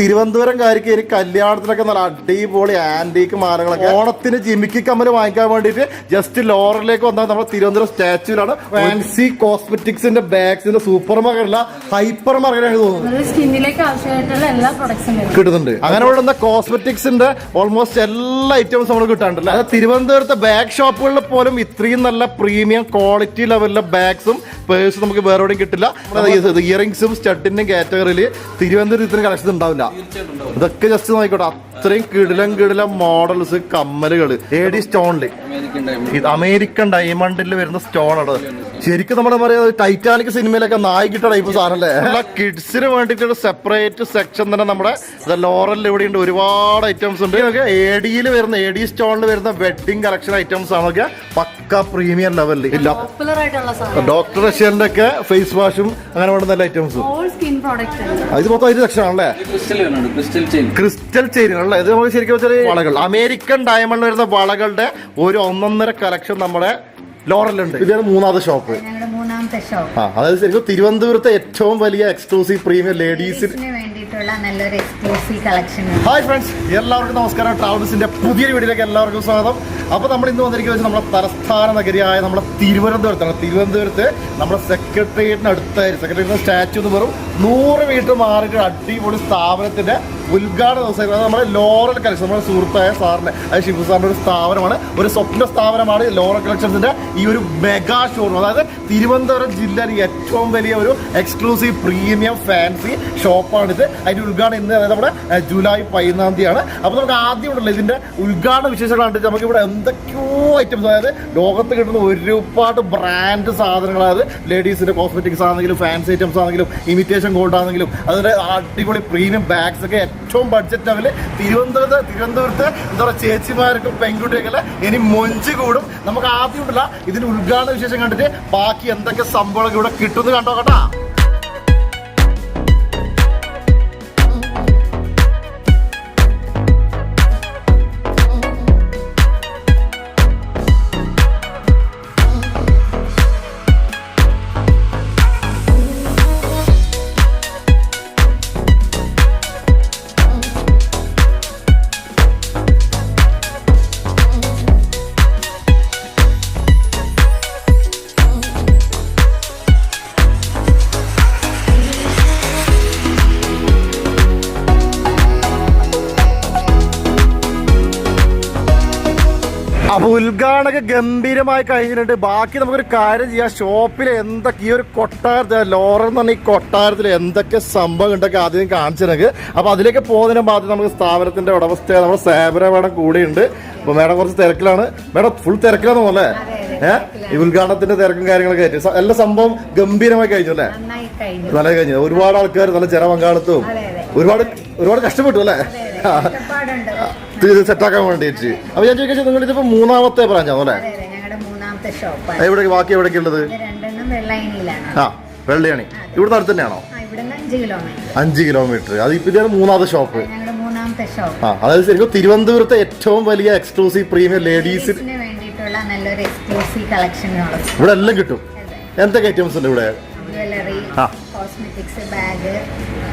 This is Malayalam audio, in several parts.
തിരുവനന്തപുരംകാർക്ക് ഇനി കല്യാണത്തിനൊക്കെ നല്ല അടിപൊളി ആന്റീക്ക് മാലകളൊക്കെ. ഓണത്തിന് ജിമിക്ക് കമ്മൽ വാങ്ങിക്കാൻ വേണ്ടിട്ട് ജസ്റ്റ് ലോറിലേക്ക് വന്നാൽ നമ്മുടെ തിരുവനന്തപുരം സ്റ്റാച്യൂലാണ് ഫാൻസി കോസ്മെറ്റിക്സിന്റെ ബാഗ്സിന്റെ സൂപ്പർ മാർക്കറ്റല്ല ഹൈപ്പർ മാർക്കറ്റാണ് തോന്നുന്നത്. പ്രൊഡക്ട്സും വരും. കിട്ടുന്നുണ്ട്. അങ്ങനെ ഉള്ള കോസ്മെറ്റിക്സിന്റെ ഓൾമോസ്റ്റ് എല്ലാ ഐറ്റംസും നമ്മൾ കിട്ടാണ്ടല്ലോ അത് തിരുവനന്തപുരത്തെ ബാഗ് ഷോപ്പുകളിൽ പോലും ഇത്രയും നല്ല പ്രീമിയം ക്വാളിറ്റി ലെവലിലെ ബാഗ്സും പേഴ്സും നമുക്ക് വേറെ എവിടെയും കിട്ടില്ല. ഇയറിംഗ്സും സ്റ്റഡിന്റെയും കാറ്റഗറിയിൽ തിരുവനന്തപുരത്ത് ഇത്രയും കളക്ഷൻ ഉണ്ടാവില്ല. ഇതൊക്കെ ജസ്റ്റ് നോക്കിക്കോട്ടെ. അത്രയും കിടിലം കിടിലം മോഡൽസ് കമ്മലുകൾ എ ഡി സ്റ്റോണിൽ ഇത് അമേരിക്കൻ ഡയമണ്ടിൽ വരുന്ന സ്റ്റോണാണ് ശരിക്കും നമ്മുടെ പറയാ ടൈറ്റാനിക് സിനിമയിലൊക്കെ നായിക്കിട്ട ടൈപ്പ് സാധനല്ലേ? എല്ലാ കിഡ്സിന് വേണ്ടിയിട്ട് സെപ്പറേറ്റ് സെക്ഷൻ തന്നെ നമ്മുടെ ലോറലിൽ ഇവിടെ ഉണ്ട് ഒരുപാട് ഐറ്റംസ് ഉണ്ട്. ഇതൊക്കെ എ ഡിയിൽ വരുന്ന എ ഡി സ്റ്റോണിൽ വരുന്ന വെഡിങ് കളക്ഷൻ ഐറ്റംസ് ആണ്. പക്ക പ്രീമിയം ലെവലിൽ ഇല്ല. പോപ്പുലർ ആയിട്ടുള്ള സാധനം. ഡോക്ടർ റഷ്യന്റെ ഒക്കെ ഫേസ് വാഷും അങ്ങനെ വേണ്ട നല്ല ഐറ്റംസും ഇത് മൊത്തം ഒരു സെക്ഷൻ ആണല്ലേ? ക്രിസ്റ്റൽ ചെയിനുകൾ ഇത് നമുക്ക് ശരിക്കും വെച്ചാൽ വളകൾ. അമേരിക്കൻ ഡയമണ്ട് വരുന്ന വളകളുടെ ഒരു ഒന്നൊന്നര കളക്ഷൻ നമ്മുടെ ലോറലുണ്ട് ഇതാണ് മൂന്നാമത്തെ ഷോപ്പ് ഞങ്ങളുടെ മൂന്നാമത്തെ ഷോപ്പ് ആ അതായത് ശരിക്കും തിരുവനന്തപുരത്തെ ഏറ്റവും വലിയ എക്സ്ക്ലൂസീവ് പ്രീമിയം ലേഡീസിന് കളക്ഷൻ ഹായ് ഫ്രണ്ട്സ് എല്ലാവർക്കും നമസ്കാരം. ട്രാവൽസിന്റെ പുതിയ വീഡിയോയിലേക്ക് എല്ലാവർക്കും സ്വാഗതം. അപ്പോൾ നമ്മൾ ഇന്ന് വന്നിരിക്കുന്നത് നമ്മുടെ തലസ്ഥാന നഗരിയായ നമ്മുടെ തിരുവനന്തപുരത്താണ്. തിരുവനന്തപുരത്ത് നമ്മുടെ സെക്രട്ടേറിയറ്റിന് അടുത്തായിരുന്നു. സെക്രട്ടേറിയറ്റിന്റെ സ്റ്റാച്ചു എന്ന് വെറും നൂറ് മീറ്റർ മാറിയിട്ട് അടിപൊളി സ്ഥാപനത്തിന്റെ ഉദ്ഘാടന അത് നമ്മുടെ ലോറൽ കളക്ഷൻ നമ്മുടെ സുഹൃത്തായ സാറിന്റെ അതായത് ഷിബു സാറിന്റെ ഒരു സ്ഥാപനമാണ്. ഒരു സ്വപ്ന സ്ഥാപനമാണ് ലോറൽ കളക്ഷൻസിന്റെ ഈ ഒരു മെഗാ ഷോറൂം അതായത് തിരുവനന്തപുരം ജില്ലയിൽ ഏറ്റവും വലിയ ഒരു എക്സ്ക്ലൂസീവ് പ്രീമിയം ഫാൻസി ഷോപ്പാണിത് അതിന്റെ ഉദ്ഘാടനം ഇന്ന് അതായത് നമ്മുടെ ജൂലൈ പതിനാം തീയതിയാണ്. അപ്പോൾ നമുക്ക് ആദ്യം ഉണ്ടല്ലോ ഇതിന്റെ ഉദ്ഘാടന വിശേഷങ്ങൾ കണ്ടിട്ട് നമുക്ക് ഇവിടെ എന്തൊക്കെയോ ഐറ്റംസ് അതായത് ലോകത്ത് കിട്ടുന്ന ഒരുപാട് ബ്രാൻഡ് സാധനങ്ങൾ അതായത് ലേഡീസിന്റെ കോസ്മെറ്റിക്സ് ആണെങ്കിലും ഫാൻസി ഐറ്റംസ് ആണെങ്കിലും ഇമിറ്റേഷൻ ഗോൾഡ് ആണെങ്കിലും അതിന്റെ അടിപൊളി പ്രീമിയം ബാഗ്സ് ഒക്കെ ഏറ്റവും ബഡ്ജറ്റ് ലെവൽ തിരുവനന്തപുരത്ത് തിരുവനന്തപുരത്ത് എന്താ പറയുക ചേച്ചിമാർക്കും പെൺകുട്ടികളെ ഇനി മൊഞ്ച് കൂടും. നമുക്ക് ആദ്യം ഉണ്ടല്ല ഇതിന്റെ ഉദ്ഘാടന വിശേഷം കണ്ടിട്ട് ബാക്കി എന്തൊക്കെ സംഭവങ്ങൾ ഇവിടെ കിട്ടുമെന്ന് കണ്ടോ കേട്ടാ ഉദ്ഘാടക ഗംഭീരമായി കഴിഞ്ഞിട്ടുണ്ട്. ബാക്കി നമുക്കൊരു കാര്യം ചെയ്യാം. ഷോപ്പിൽ എന്തൊക്കെ ഈ ഒരു കൊട്ടാരത്തിൽ ലോറർ എന്ന് പറഞ്ഞ ഈ കൊട്ടാരത്തിൽ എന്തൊക്കെ സംഭവം ഉണ്ടൊക്കെ ആദ്യം കാണിച്ചിരുന്നത് അപ്പോൾ അപ്പൊ അതിലേക്ക് പോകുന്നതിന് ബാധ്യത നമുക്ക് സ്ഥാപനത്തിന്റെ ഉടമസ്ഥ നമ്മുടെ സേബര മേഡം കൂടെയുണ്ട് അപ്പൊ മേഡം കുറച്ച് തിരക്കിലാണ്. മേഡം ഫുൾ തിരക്കിലാണെന്ന് തോന്നല്ലേ ഏഹ് ഈ ഉദ്ഘാടനത്തിന്റെ തിരക്കും കാര്യങ്ങളൊക്കെ ആയിട്ട്. എല്ലാ സംഭവം ഗംഭീരമായി കഴിഞ്ഞു അല്ലേ? നല്ല കഴിഞ്ഞു. ഒരുപാട് ആൾക്കാർ നല്ല ജന പങ്കാളിത്തവും അതെ, അതെ. ഒരുപാട് ഒരുപാട് കഷ്ടപ്പെട്ടു അല്ലേ? ഇത് സെറ്റാക്കാൻ വേണ്ടിയിട്ട് അപ്പൊ ഞാൻ ചോദിച്ചാൽ നിങ്ങൾ ഇതിപ്പോ മൂന്നാമത്തെ ബ്രാഞ്ചാണോ അല്ലേ? എവിടെ ബാക്കി എവിടേക്ക് ഉള്ളത് ആ വെള്ളിയാണി. ഇവിടുന്ന് അടുത്ത് തന്നെയാണോ അഞ്ച് കിലോമീറ്റർ അത് ഇപ്പൊ ഇതാണ് മൂന്നാമത്തെ ഷോപ്പ്. ആ അതായത് ശരിക്കും തിരുവനന്തപുരത്തെ ഏറ്റവും വലിയ എക്സ്ക്ലൂസീവ് പ്രീമിയം ലേഡീസ് ഇവിടെ എല്ലാം കിട്ടും. എന്തൊക്കെ ഐറ്റംസ് ഉണ്ട് ഇവിടെ? അങ്ങനെ ആ. ബാഗ്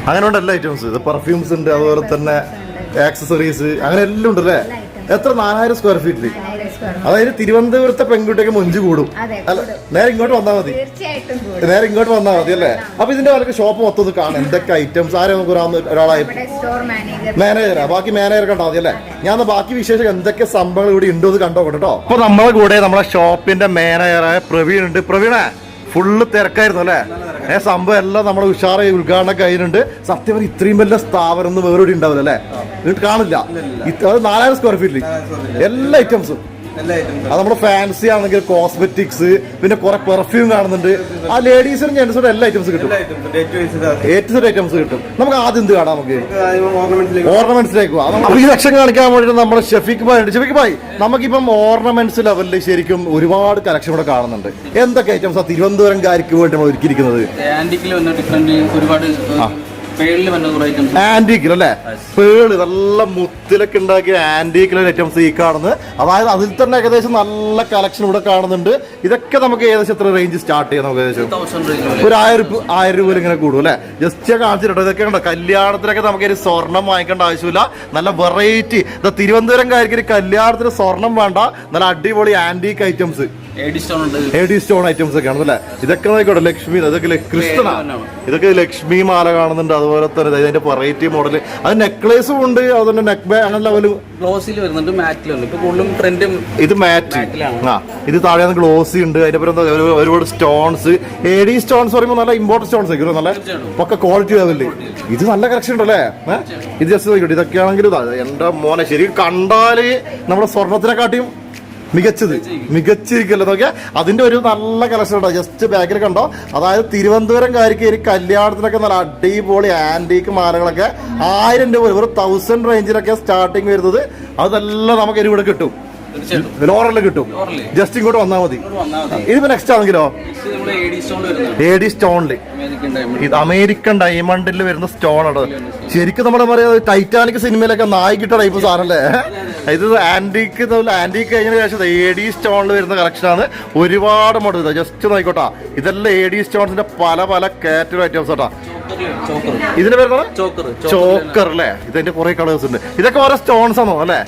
അങ്ങനെയുണ്ട് എല്ലാ ഐറ്റംസ് പെർഫ്യൂംസ് ഉണ്ട് അതുപോലെ തന്നെ ആക്സസറീസ് അങ്ങനെ എല്ലാം ഉണ്ട് അല്ലേ എത്ര? നാലായിരം സ്ക്വയർ ഫീറ്റിൽ നാലായിരം അതായത് തിരുവനന്തപുരത്തെ പെൺകുട്ടിയൊക്കെ മുഞ്ച് കൂടും. അല്ല നേരെ ഇങ്ങോട്ട് വന്നാൽ മതി. തീർച്ചയായിട്ടും കൂടും. നേരെ ഇങ്ങോട്ട് വന്നാൽ മതി അല്ലേ? അപ്പൊ ഇതിന്റെ വല്ല ഷോപ്പ് മൊത്തം കാണാം. എന്തൊക്കെ ഐറ്റംസ് ആരെ നമുക്ക് ഒരാൾ ഒരാളായി മാനേജറാ ബാക്കി മാനേജർ കണ്ടാൽ മതി അല്ലേ? ഞാൻ ബാക്കി വിശേഷം എന്തൊക്കെ സംഭവങ്ങൾ ഇവിടെ ഉണ്ടോ എന്ന് കണ്ടോ കേട്ടോ. അപ്പൊ നമ്മളെ കൂടെ നമ്മളെ ഷോപ്പിന്റെ മാനേജറായ പ്രവീൺ ഉണ്ട്. പ്രവീണ ഫുള്ള് തിരക്കായിരുന്നു അല്ലേ? ഏ സംഭവം എല്ലാം നമ്മുടെ ഉഷാറായി ഉദ്ഘാടനം കഴിഞ്ഞിട്ടുണ്ട്. സത്യം പറഞ്ഞാൽ ഇത്രയും വലിയ സ്ഥാപനം ഒന്നും വേറെ ഉണ്ടാവില്ല അല്ലേ? കാണില്ല. നാലായിരം സ്ക്വയർ ഫീറ്റിൽ എല്ലാ ഐറ്റംസും അത് നമ്മുടെ ഫാൻസി ആണെങ്കിൽ കോസ്മെറ്റിക്സ് പിന്നെ കുറെ പെർഫ്യൂം കാണുന്നുണ്ട്. ആ ലേഡീസിനും ജെന്റ്സിനും എല്ലാ ഐറ്റംസ് കിട്ടും. ഏറ്റവും ഐറ്റംസ് കിട്ടും. നമുക്ക് ആദ്യം എന്ത് കാണാം നമുക്ക്? ഓർണമെന്റ്സിലേക്ക് അപ്പൊ ഈ ലക്ഷം കാണിക്കാൻ വേണ്ടിയിട്ട് നമ്മുടെ ഷെഫീഖ് ഭായ് ഉണ്ട്. ഷെഫീഖ് ഭായ് നമുക്കിപ്പം ഓർണമെന്റ്സ് ലെവലിൽ ശരിക്കും ഒരുപാട് കളക്ഷൻ ഇവിടെ കാണുന്നുണ്ട്. എന്തൊക്കെ ഐറ്റംസ് ആ തിരുവനന്തപുരംകാർക്ക് വേണ്ടി നമ്മൾ ഒരുക്കിയിരിക്കുന്നത്? ആന്റിക്കിൽ വന്ന ഡിഫറെന്റ് ഒരുപാട് ആന്റീക്കിൽ അല്ലേ? പേൾ നല്ല മുത്തിലൊക്കെ ഉണ്ടാക്കിയ ആന്റീക്കിലെ ഐറ്റംസ് ഈ കാണുന്നത്. അതായത് അതിൽ തന്നെ ഏകദേശം നല്ല കളക്ഷൻ ഇവിടെ കാണുന്നുണ്ട്. ഇതൊക്കെ നമുക്ക് ഏകദേശം എത്ര റേഞ്ച് സ്റ്റാർട്ട് ചെയ്യാം നമുക്ക് ഏകദേശം? ഒരു ആയിരം രൂപ ആയിരം രൂപ ഇങ്ങനെ കൂടും അല്ലെ? ജസ്റ്റ് കാണിച്ചിട്ടോ ഇതൊക്കെ ഉണ്ടോ കല്യാണത്തിനൊക്കെ നമുക്ക് ഒരു സ്വർണം വാങ്ങിക്കേണ്ട ആവശ്യമില്ല. നല്ല വെറൈറ്റി ഇതാ തിരുവനന്തപുരം കാര്യം കല്യാണത്തിന് സ്വർണം വേണ്ട. നല്ല അടിപൊളി antique items AD stone items ഒക്കെ ആണല്ലേ ഇതൊക്കെ നോക്കിക്കോട്ടെ ലക്ഷ്മി അതൊക്കെ കൃഷ്ണ ഇതൊക്കെ ലക്ഷ്മി മാല കാണുന്നുണ്ട് അതുപോലെ തന്നെ ഇതിന്റെ വെറൈറ്റി മോഡൽ അത് നെക്ലേസും ഉണ്ട് അതുപോലെ നെക്ക് ബാ അങ്ങനെ ലെവലും ഗ്ലോസിൽ വരുന്നുണ്ട് മാറ്റിലുണ്ട് ഇപ്പൊ കൂടുതലും ട്രെൻഡും ഇത് മാറ്റ് ആ ഇത് താഴെ ഗ്ലോസി ഉണ്ട് അതിന്റെ എന്താ ഒരുപാട് സ്റ്റോൺസ് എ ഡി സ്റ്റോൺസ് പറയുമ്പോൾ നല്ല ഇമ്പോർട്ടന്റ് സ്റ്റോൺസ് ആയിരിക്കും നല്ല. ഒക്കെ ക്വാളിറ്റി ലെവലിൽ ഇത് നല്ല കളക്ഷൻ ഉണ്ടല്ലേ? ഇത് ജസ്റ്റ് നോക്കിയിട്ട് ഇതൊക്കെയാണെങ്കിൽ ഇതാ എന്റെ മോനെ ശരി കണ്ടാൽ നമ്മുടെ സ്വർണത്തിനെക്കാട്ടിയും മികച്ചത് മികച്ചിരിക്കല്ലോ നോക്കിയാ അതിന്റെ ഒരു നല്ല കളക്ഷൻ ഉണ്ടോ? ജസ്റ്റ് ബാക്കിൽ കണ്ടോ? അതായത് തിരുവനന്തപുരംകാർക്ക് ഒരു കല്യാണത്തിനൊക്കെ നല്ല അടിപൊളി ആന്റീക്ക് മാലകളൊക്കെ. ആയിരം രൂപ ഒരു തൗസൻഡ് റേഞ്ചിലൊക്കെ സ്റ്റാർട്ടിങ് വരുന്നത്. അതെല്ലാം നമുക്ക് ഇവിടെ കിട്ടും. ലോറൽ കിട്ടും. ജസ്റ്റ് ഇങ്ങോട്ട് വന്നാൽ മതി. ഇതിപ്പോ നെക്സ്റ്റ് ആണെങ്കിലോ? എ ഡി സ്റ്റോണിൽ അമേരിക്കൻ ഇത് അമേരിക്കൻ ഡയമണ്ടിൽ വരുന്ന സ്റ്റോൺ ആണ് ശരിക്കും നമ്മുടെ പറയാ ടൈറ്റാനിക് സിനിമയിലൊക്കെ നായിക്കിട്ട ടൈപ്പ് സാധനല്ലേ? ഇത് ആന്റിക്ക് ആന്റിക്ക് കഴിഞ്ഞ ശേഷം എ ഡി സ്റ്റോണിൽ വരുന്ന കളക്ഷൻ ആണ്. ഒരുപാട് മോഡൽ ജസ്റ്റ് നോക്കോട്ടാ ഇതെല്ലാം എ ഡി സ്റ്റോൺസിന്റെ പല പല കാറ്റഗറി ഐറ്റംസ് കേട്ടാ ഇതിന് വരുന്നത് ചോക്കർ അല്ലേ ഇതിന്റെ കുറെ കളേഴ്സ് ഉണ്ട്. ഇതൊക്കെ ഓരോ സ്റ്റോൺസ് ആണോ അല്ലേ?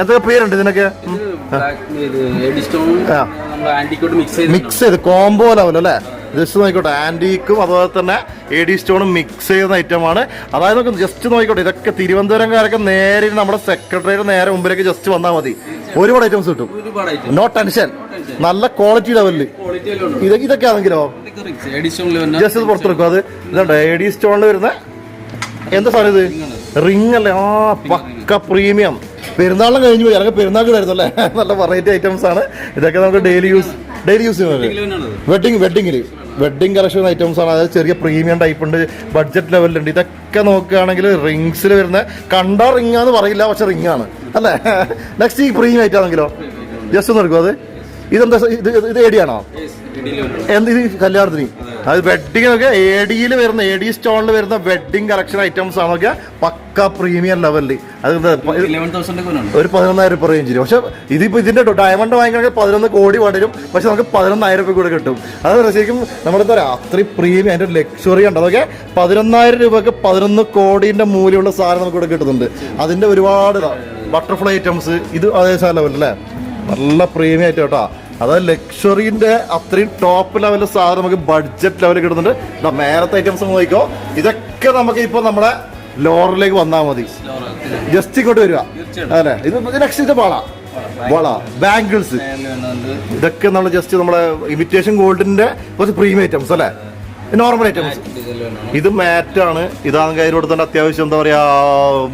എന്തൊക്കെ പേരുണ്ട് ഇതിനൊക്കെ? മിക്സ് ചെയ്ത് കോംബോ ലെവൽ അല്ലേ? ജസ്റ്റ് നോക്കിക്കോട്ടെ ആന്റീക്കും അതുപോലെ തന്നെ എ ഡി സ്റ്റോണും മിക്സ് ചെയ്യുന്ന ഐറ്റമാണ് അതായത് നമുക്ക് ജസ്റ്റ് നോക്കിക്കോട്ടെ ഇതൊക്കെ തിരുവനന്തപുരംകാരൊക്കെ നേരെ നമ്മുടെ സെക്രട്ടറിയുടെ നേരെ മുമ്പിലേക്ക് ജസ്റ്റ് വന്നാൽ മതി. ഒരുപാട് ഐറ്റംസ് കിട്ടും. നോ ടെൻഷൻ നല്ല ക്വാളിറ്റി ലെവലിൽ ഉണ്ട്. ഇത് ഇതൊക്കെ ആണെങ്കിലോ ജസ്റ്റ് പുറത്തെടുക്കും അത് ഇതുണ്ട്? എ ഡി സ്റ്റോണിൽ വരുന്ന എന്താ സാധനം ഇത്? റിംഗ് അല്ലേ? ആ പക്ക പ്രീമിയം പെരുന്നാളിനും കഴിഞ്ഞു പോയി. അല്ലെങ്കിൽ പെരുന്നാൾ കിടായിരുന്നു അല്ലേ? നല്ല വെറൈറ്റി ഐറ്റംസ് ആണ്. ഇതൊക്കെ നമുക്ക് ഡെയിലി യൂസ് ഡെയിലി യൂസ് ചെയ്യുന്നത്. വെഡിങ് വെഡിങ്ങിൽ വെഡിങ് കളക്ഷൻ ഐറ്റംസ് ആണ്. അതായത് ചെറിയ പ്രീമിയം ടൈപ്പ് ഉണ്ട്. ബഡ്ജറ്റ് ലെവലിലുണ്ട് ഇതൊക്കെ നോക്കുകയാണെങ്കിൽ റിങ്സിൽ വരുന്ന കണ്ട റിംഗ് ആന്ന് പറയില്ല പക്ഷെ റിംഗ് ആണ്. അല്ലേ? നെക്സ്റ്റ് ഈ പ്രീമിയം ഐറ്റം ആണെങ്കിലോ? ജസ്റ്റ് ഒന്ന് എടുക്കും അത്. ഇതെന്താ ഇത് ഇത് ഏടിയാണോ എന്ത് കല്യാണത്തിന്? അത് വെഡിങ് ഒക്കെ എ ഡിയിൽ വരുന്ന എ ഡി സ്റ്റോണിൽ വരുന്ന വെഡിങ് കളക്ഷൻ ഐറ്റംസ് ആണൊക്കെ പക്ക പ്രീമിയം ലെവലിൽ അത് ഒരു പതിനൊന്നായിരം രൂപ റേഞ്ചിൽ പക്ഷെ ഇതിപ്പോ ഇതിന്റെ ഡയമണ്ട് വാങ്ങിക്കണമെങ്കിൽ പതിനൊന്ന് കോടി വേണ്ടി വരും പക്ഷെ നമുക്ക് പതിനൊന്നായിരം രൂപ കൂടെ കിട്ടും. അത് ശരിക്കും നമ്മുടെ എന്താ പറയുക അത്രയും പ്രീമിയം അതിന്റെ ലക്ഷറി ഉണ്ട്. അതൊക്കെ പതിനൊന്നായിരം രൂപക്ക് പതിനൊന്ന് കോടിന്റെ മൂല്യമുള്ള സാധനം നമുക്ക് ഇവിടെ കിട്ടുന്നുണ്ട്. അതിന്റെ ഒരുപാട് ബട്ടർഫ്ലൈ ഐറ്റംസ് ഇത് അതേ സാധനം അല്ലേ? നല്ല പ്രീമിയം ആയിട്ട് കേട്ടോ അതായത് ലക്ഷറിന്റെ അത്രയും ടോപ്പ് ലെവലിൽ സാധനം നമുക്ക് ബഡ്ജറ്റ് ലെവലിൽ കിട്ടുന്നുണ്ട്. ഇതാ മേലത്തെ ഐറ്റംസ് നോക്കിക്കോ. ഇതൊക്കെ നമുക്ക് ഇപ്പൊ നമ്മുടെ ലോറിലേക്ക് വന്നാൽ മതി. ജസ്റ്റ് ഇങ്ങോട്ട് വരിക. അല്ലേ? ഇത് ലക്ഷ്യത്തെ ഇത് വള. ബാംഗിൾസ് ഇതൊക്കെ നമ്മൾ ജസ്റ്റ് നമ്മുടെ ഇമിറ്റേഷൻ ഗോൾഡിന്റെ കുറച്ച് പ്രീമിയം ഐറ്റംസ് അല്ലേ? നോർമൽ ഐറ്റംസ് ഇത് മാറ്റാണ് ഇതാണെങ്കിൽ അതിനോട് തന്നെ അത്യാവശ്യം എന്താ പറയാ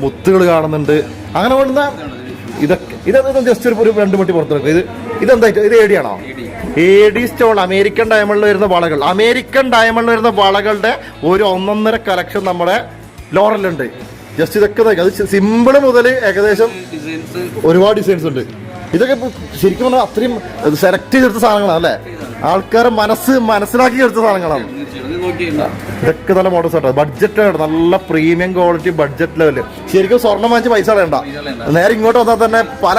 മുത്തുകൾ കാണുന്നുണ്ട്. അങ്ങനെ വേണ്ടുന്ന ഇതൊക്കെ ഇതൊന്നും ജസ്റ്റ് ഒരു രണ്ട് മട്ടി പുറത്തെടുക്കുക ഇത് ഇതെന്താ ഇത്? ഏടിയാണോ എ ഡി സ്റ്റോൺ. അമേരിക്കൻ ഡയമണ്ടിൽ വരുന്ന വളകൾ. അമേരിക്കൻ ഡയമണ്ടിൽ വരുന്ന വളകളുടെ ഒരു ഒന്നൊന്നര കളക്ഷൻ നമ്മുടെ ലോറലുണ്ട് ജസ്റ്റ് ഇതൊക്കെ. അത് സിമ്പിൾ മുതൽ ഏകദേശം ഒരുപാട് ഡിസൈൻസ് ഉണ്ട്. ഇതൊക്കെ ശരിക്കും പറഞ്ഞാൽ അത്രയും സെലക്ട് ചെയ്തെടുത്ത സാധനങ്ങളാണ് അല്ലേ? ആൾക്കാരെ മനസ്സ് മനസ്സിലാക്കി എടുത്ത സാധനങ്ങളാണ്. ഇതൊക്കെ നല്ല മോഡൽസ് ആട്ടോ. ബഡ്ജറ്റ് നല്ല പ്രീമിയം ക്വാളിറ്റി ബഡ്ജറ്റ് ലെവൽ ശരിക്കും സ്വർണം വാങ്ങിച്ച് പൈസ കളയണ്ട. നേരെ ഇങ്ങോട്ട് വന്നാൽ തന്നെ പല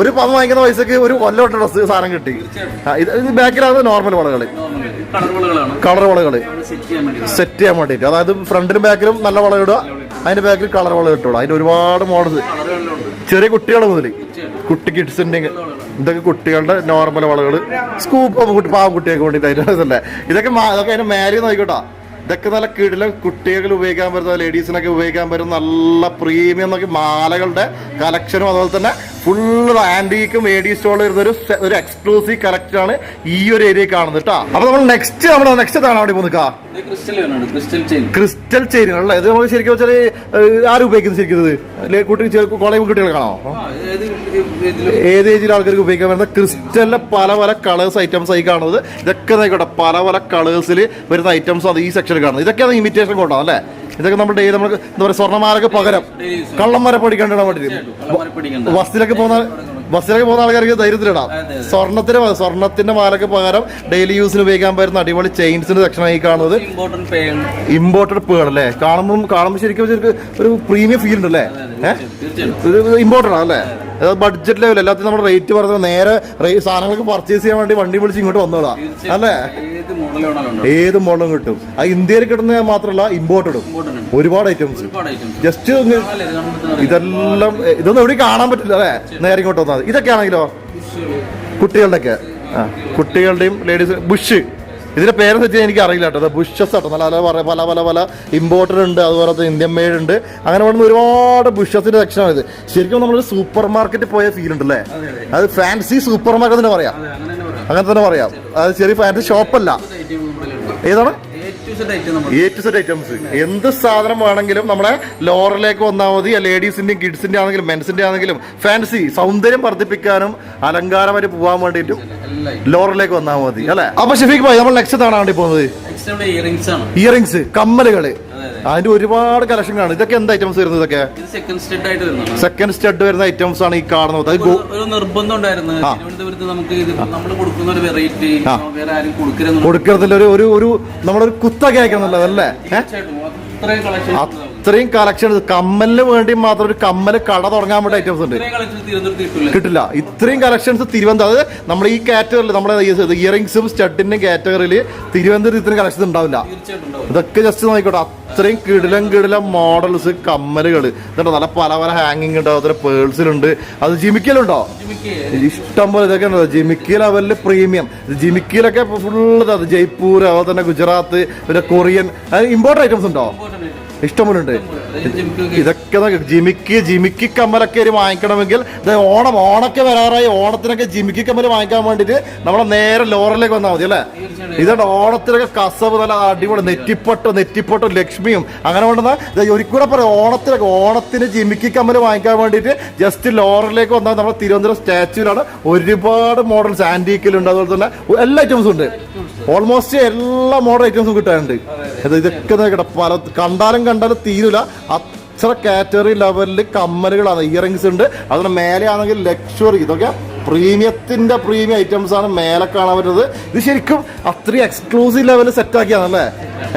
ഒരു പവൻ വാങ്ങിക്കുന്ന പൈസക്ക് ഒരു കൊല്ലം ഡ്രസ് സാധനം കിട്ടി. ഇത് ബാക്കിലാണ് നോർമൽ വളകൾ കളർ വളകൾ സെറ്റ് ചെയ്യാൻ വേണ്ടിട്ട് അതായത് ഫ്രണ്ടിലും ബാക്കിലും നല്ല വള ഇടുക. അതിന്റെ ബാക്കിൽ കളർ വള ഇട്ടുള്ളൂ അതിന്റെ ഒരുപാട് മോഡൽസ് ചെറിയ കുട്ടികൾ മുതൽ കുട്ടി കിഡ്സിന്റെ ഇതൊക്കെ കുട്ടികളുടെ നോർമൽ വളകൾ സ്കൂപ്പ് കുട്ടി പാവം കുട്ടിയൊക്കെ വേണ്ടി അതിന്റെ ഇതൊക്കെ ഇതൊക്കെ അതിന്റെ മാരി നോക്കിക്കോട്ടാ. ഇതൊക്കെ നല്ല കിടില കുട്ടികൾ ഉപയോഗിക്കാൻ പറ്റുന്ന ലേഡീസിനൊക്കെ ഉപയോഗിക്കാൻ പറ്റുന്ന നല്ല പ്രീമിയം നോക്കി മാലകളുടെ കളക്ഷനും അതുപോലെ തന്നെ ഫുള്ള് ആന്റിക്കും എ ഡി സ്റ്റോളിൽ വരുന്ന ഒരു ഒരു എക്സ്ക്ലൂസീവ് കളക്ഷൻ ആണ് ഈ ഒരു ഏരിയ കാണുന്നത് കേട്ടോ അപ്പൊ നമ്മൾ നെക്സ്റ്റ് നമ്മുടെ നെക്സ്റ്റ് ആണ് അവിടെ പോകുന്നത് ക്രിസ്റ്റൽ ചെയിൻ അല്ലേ? ഇത് നമ്മൾ ശരിക്കും വെച്ചാൽ ആരും ഉപയോഗിക്കുന്നത് ശരിക്കും കുട്ടി കോളേജ് കുട്ടികൾക്കാണോ ഏത് ഏത് ഏജിൽ ആൾക്കാർക്ക് ഉപയോഗിക്കാൻ വരുന്ന ക്രിസ്റ്റലിലെ പല പല കളേഴ്സ് ഐറ്റംസ് ആയി കാണുന്നത്. ഇതൊക്കെ നോക്കട്ടെ പല പല കളേഴ്സിൽ വരുന്ന ഐറ്റംസ് ആണ് ഈ സെക്ഷനിൽ കാണുന്നത്. ഇതൊക്കെയാണ് ഇമിറ്റേഷൻ കൊണ്ടാണ് അല്ലേ? ഇതൊക്കെ നമ്മുടെ ഡെയിലി നമുക്ക് എന്താ പറയുക സ്വർണമാരൊക്കെ പകരം കള്ളം വരെ വേണ്ടി വസ്തിലൊക്കെ പിടിക്കണ്ട. ബസ്സിലൊക്കെ പോകുന്ന ബസ്സിലൊക്കെ പോകുന്ന ആൾക്കാർക്ക് ധൈര്യത്തിലിടാം. അതെ, അതെ. സ്വർണത്തിന് സ്വർണത്തിന്റെ മാലക്ക് പകരം ഡെയിലി യൂസിന് ഉപയോഗിക്കാൻ പറ്റുന്ന അടിപൊളി ചെയിൻസിന്റെ സെക്ഷനായി കാണുന്നത്. ഇമ്പോർട്ടഡ് പേൾ അല്ലേ? കാണുമ്പോൾ കാണുമ്പോൾ ശരിക്കും ശരിക്കും ഒരു പ്രീമിയം ഫീൽ ഉണ്ട് അല്ലേ ഇമ്പോർട്ടഡ് ആണ് അല്ലേ? ഇമ്പോർട്ടന്റ് ആണല്ലേ ബഡ്ജറ്റ് ലെവൽ എല്ലാത്തിനും നമ്മുടെ റേറ്റ് പറഞ്ഞത് നേരെ സാധനങ്ങൾക്ക് പർച്ചേസ് ചെയ്യാൻ വേണ്ടി വണ്ടി വിളിച്ച് ഇങ്ങോട്ട് വന്നോളാം അല്ലേ? ഏത് മോഡലും കിട്ടും. ആ ഇന്ത്യയിൽ കിട്ടുന്ന മാത്രമല്ല ഇമ്പോർട്ടഡും ഒരുപാട് ഐറ്റംസ് ജസ്റ്റ് ഇതെല്ലാം ഇതൊന്നും എവിടെ കാണാൻ പറ്റില്ല അല്ലേ? നേരെ ഇങ്ങോട്ട് വന്നാൽ ഇതൊക്കെ ആണെങ്കിലോ കുട്ടികളുടെയൊക്കെ. ആ കുട്ടികളുടെയും ലേഡീസ് ബുഷ് ഇതിന്റെ പേര് വെച്ചാൽ എനിക്ക് അറിയില്ല കേട്ടോ. ബുഷസ് കേട്ടോ നല്ല പല പല പല പല ഇമ്പോർട്ടഡ് ഉണ്ട്. അതുപോലെ തന്നെ ഇന്ത്യൻ മെയ്ഡ് ഉണ്ട്. അങ്ങനെ വേണ്ടുന്ന ഒരുപാട് ബുഷസിന്റെ സെക്ഷനാണ് ഇത്. ശരിക്കും നമ്മളൊരു സൂപ്പർ മാർക്കറ്റിൽ പോയ ഫീൽ ഉണ്ട് അല്ലേ അത്. ഫാൻസി സൂപ്പർ മാർക്കറ്റ് തന്നെ പറയാം. അതെ അങ്ങനെ തന്നെ പറയാം. പറയാം. അത് ചെറിയ ഫാൻസി ഷോപ്പല്ല ഏതാണ്? എ ടു സെറ്റ് ഐറ്റംസ് എന്ത് സാധനം വേണമെങ്കിലും നമ്മളെ ലോറിലേക്ക് വന്നാൽ മതി ലേഡീസിന്റെയും കിഡ്സിന്റെ ആണെങ്കിലും മെൻസിന്റെ ആണെങ്കിലും ഫാൻസി സൗന്ദര്യം വർദ്ധിപ്പിക്കാനും അലങ്കാരമായിട്ട് പോകാൻ വേണ്ടിയിട്ടും ലോറിലേക്ക് വന്നാൽ മതി അല്ലെ? അപ്പൊ ഷെഫീഖ് ഭായി നമ്മൾ നെക്സ്റ്റ് കാണാൻ വേണ്ടി പോകുന്നത്. ഇയറിങ്സ് കമ്മലുകൾ. അതെ അതെ. അതിന്റെ ഒരുപാട് കളക്ഷൻ കാണും. ഇതൊക്കെ എന്ത് ഐറ്റംസ് വരുന്നത് ഇതൊക്കെ? സെക്കൻഡ് സ്റ്റെഡ് ആയിട്ട് വരുന്നതാണ്. സെക്കൻഡ് സ്റ്റഡ് വരുന്ന ഐറ്റംസ് ആണ് ഈ കാണുന്നത്. അത് നിർബന്ധം ഉണ്ടായിരുന്നു. ആ. തിരുവനന്തപുരത്ത് നമുക്ക് നമ്മൾ കൊടുക്കുന്ന ഒരു വെറൈറ്റി ഒരു ഒരു ഒരു നമ്മളൊരു കുത്തൊക്കെ അയക്കുന്നുള്ളത് അല്ലേ അത്രയും കളക്ഷൻ അത്രയും കളക്ഷൻ കമ്മലിന് വേണ്ടി മാത്രം ഒരു കമ്മൽ കട തുടങ്ങാൻ വേണ്ടി ഐറ്റംസ് ഉണ്ട്. ഇത്രയും കിട്ടില്ല. ഇത്രയും കളക്ഷൻസ് തിരുവനന്തപുരം അതായത് നമ്മൾ ഈ കാറ്റഗറിയിൽ നമ്മുടെ ഇയറിംഗ്സും സ്റ്റഡിന്റെ കാറ്റഗറിയിൽ തിരുവനന്തപുരത്ത് ഇത്രയും കളക്ഷൻ ഉണ്ടാവില്ല. ഇതൊക്കെ ജസ്റ്റ് നോക്കിക്കോട്ടെ. അത്രയും കിടിലം കിടിലം മോഡൽസ് കമ്മലുകൾ ഇതുണ്ടോ? നല്ല പല പല ഹാങ്ങിങ് ഉണ്ട്. അതുപോലെ പേഴ്സിലുണ്ട് അത് ജിമിക്കലുണ്ടോ ജിമിക്ക് ഇഷ്ടം പോലെ ഇതൊക്കെ ഉണ്ടോ. ജിമിക്കി ലെവലിൽ പ്രീമിയം ജിമിക്കിയിലൊക്കെ ഫുള്ള് അത് ജയ്പൂർ അതുപോലെ തന്നെ ഗുജറാത്ത് പിന്നെ കൊറിയൻ. ഇമ്പോർട്ടന്റ് ഐറ്റംസ് ഉണ്ടോ? ഇഷ്ടംപോലെ ഉണ്ട് ജിമിക്ക് ഇതൊക്കെ ജിമിക്ക് ജിമിക്ക് കമ്മലൊക്കെ ഒരു വാങ്ങിക്കണമെങ്കിൽ ഇത് ഓണം ഓണൊക്കെ വരാറായി ഓണത്തിനൊക്കെ ജിമിക്ക് കമ്മൽ വാങ്ങിക്കാൻ വേണ്ടിയിട്ട് നമ്മളെ നേരെ ലോറിലേക്ക് വന്നാൽ മതി അല്ലേ? ഇതുകൊണ്ട് ഓണത്തിനൊക്കെ കസവ് നല്ല അടിപൊളി നെറ്റിപ്പൊട്ടും നെറ്റിപ്പൊട്ടും ലക്ഷ്മിയും. അങ്ങനെ കൊണ്ടുവന്ന ഒരിക്കൂടെ പറയാം ഓണത്തിനൊക്കെ ഓണത്തിന് ജിമിക്ക് കമ്മൽ വാങ്ങിക്കാൻ വേണ്ടിയിട്ട് ജസ്റ്റ് ലോറിലേക്ക് വന്നാൽ നമ്മുടെ തിരുവനന്തപുരം സ്റ്റാച്യൂലാണ് ഒരുപാട് മോഡൽസ് ആന്റീക്കിലുണ്ട് അതുപോലെ തന്നെ എല്ലാ ഐറ്റംസും ഉണ്ട്. ഓൾമോസ്റ്റ് എല്ലാ മോഡൽ ഐറ്റംസും കിട്ടാനുണ്ട്. ഇതൊക്കെ നോക്കട്ടെ പല കണ്ടാലും കണ്ടാലും തീരൂല. അത്ര കാറ്റഗറി ലെവലിൽ കമ്മലുകളാണ്. ഇയറിങ്സ് ഉണ്ട്. അതുകൊണ്ട് മേലെ ആണെങ്കിൽ ലക്ഷറി ഇതൊക്കെ പ്രീമിയത്തിന്റെ പ്രീമിയം ഐറ്റംസ് ആണ് മേലെ കാണാൻ പറ്റുന്നത്. ഇത് ശരിക്കും അത്രയും എക്സ്ക്ലൂസീവ് ലെവലിൽ സെറ്റ് ആക്കിയാണല്ലേ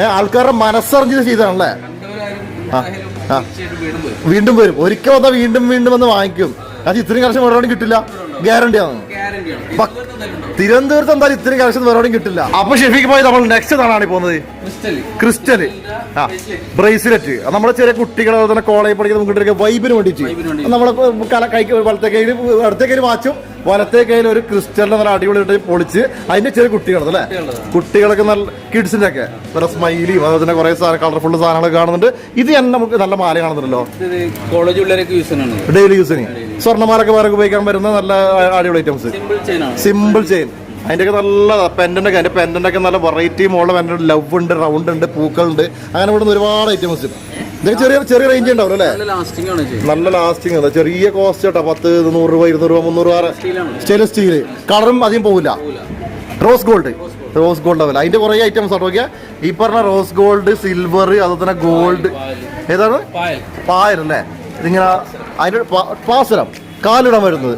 ഏഹ് ആൾക്കാരുടെ മനസ്സറിഞ്ഞ് ചെയ്താണല്ലേ ആ. വീണ്ടും വരും. ഒരിക്കൽ വന്നാൽ വീണ്ടും വീണ്ടും വന്ന് വാങ്ങിക്കും. അത് ഇത്രയും കളക്ഷൻ വേറെ കിട്ടില്ല. ഗ്യാരണ്ടി ആണ്. തിരുവനന്തപുരത്ത് എന്തായാലും ഇത്രയും കളക്ഷൻ വേറെ കിട്ടില്ല. അപ്പൊ ഷെഫിക്ക് പോയി നമ്മൾ നെക്സ്റ്റ് ആണ് പോകുന്നത്. Crystal crystal. ആ ബ്രേസ്ലെറ്റ്. നമ്മളെ ചെറിയ കുട്ടികൾ അതുപോലെ തന്നെ കോളേജ് പഠിക്കുന്ന കുട്ടികൾക്ക് വൈബിന് വേണ്ടിയിട്ട്. നമ്മളെ കല കൈക്ക് വലത്തെ കയ്യിൽ അടുത്തേ കയ്യിൽ വാച്ചും വലത്തെ കയ്യിൽ ഒരു ക്രിസ്റ്റലിനെ നല്ല അടിപൊളിയായിട്ട് പൊളിച്ച് അതിന്റെ ചെറിയ കുട്ടികളത് അല്ലേ? കുട്ടികളൊക്കെ നല്ല കിഡ്സിന്റെ ഒക്കെ. നല്ല സ്മൈലിയും അതുപോലെ തന്നെ കുറെ കളർഫുൾ സാധനങ്ങളൊക്കെ കാണുന്നുണ്ട്. ഇത് തന്നെ നമുക്ക് നല്ല മാല കാണുന്നുണ്ടല്ലോ ഇത് കോളേജ് ഡെയിലി യൂസിന് സ്വർണമാലൊക്കെ വേറെ ഉപയോഗിക്കാൻ വരുന്ന നല്ല അടിപൊളി ഐറ്റംസ് സിമ്പിൾ ചെയിൻ അതിന്റെ ഒക്കെ നല്ല അതിന്റെ പെൻഡന്റ് ഒക്കെ നല്ല വെറൈറ്റി മോഡൽ പെൻഡന്റ് ലവ് ഉണ്ട് റൗണ്ട് ഉണ്ട് പൂക്കളുണ്ട് അങ്ങനെ ഇവിടുന്ന് ഒരുപാട് ഐറ്റംസ് ഇതൊക്കെ ചെറിയ ചെറിയ റേഞ്ച് ഉണ്ടാവും അല്ലേ? നല്ല ലാസ്റ്റിംഗ് ആണ് ചെറിയ കോസ്റ്റ് കേട്ടോ. പത്ത് നൂറ് രൂപ ഇരുന്നൂറ് രൂപ മുന്നൂറ് രൂപ സ്റ്റെയിൻലെസ് സ്റ്റീൽ കളറും അധികം പോകില്ല rose gold rose gold level അതിന്റെ കുറേ ഐറ്റംസ് ആണ് നോക്കിയാൽ ഈ പറഞ്ഞ റോസ് ഗോൾഡ് സിൽവർ അതുപോലെ തന്നെ ഗോൾഡ് ഏതാണ്? പായൽ അല്ലേ? ഇതിങ്ങനെ അതിന്റെ പ- പാസരം കാലിടാൻ വരുന്നത്.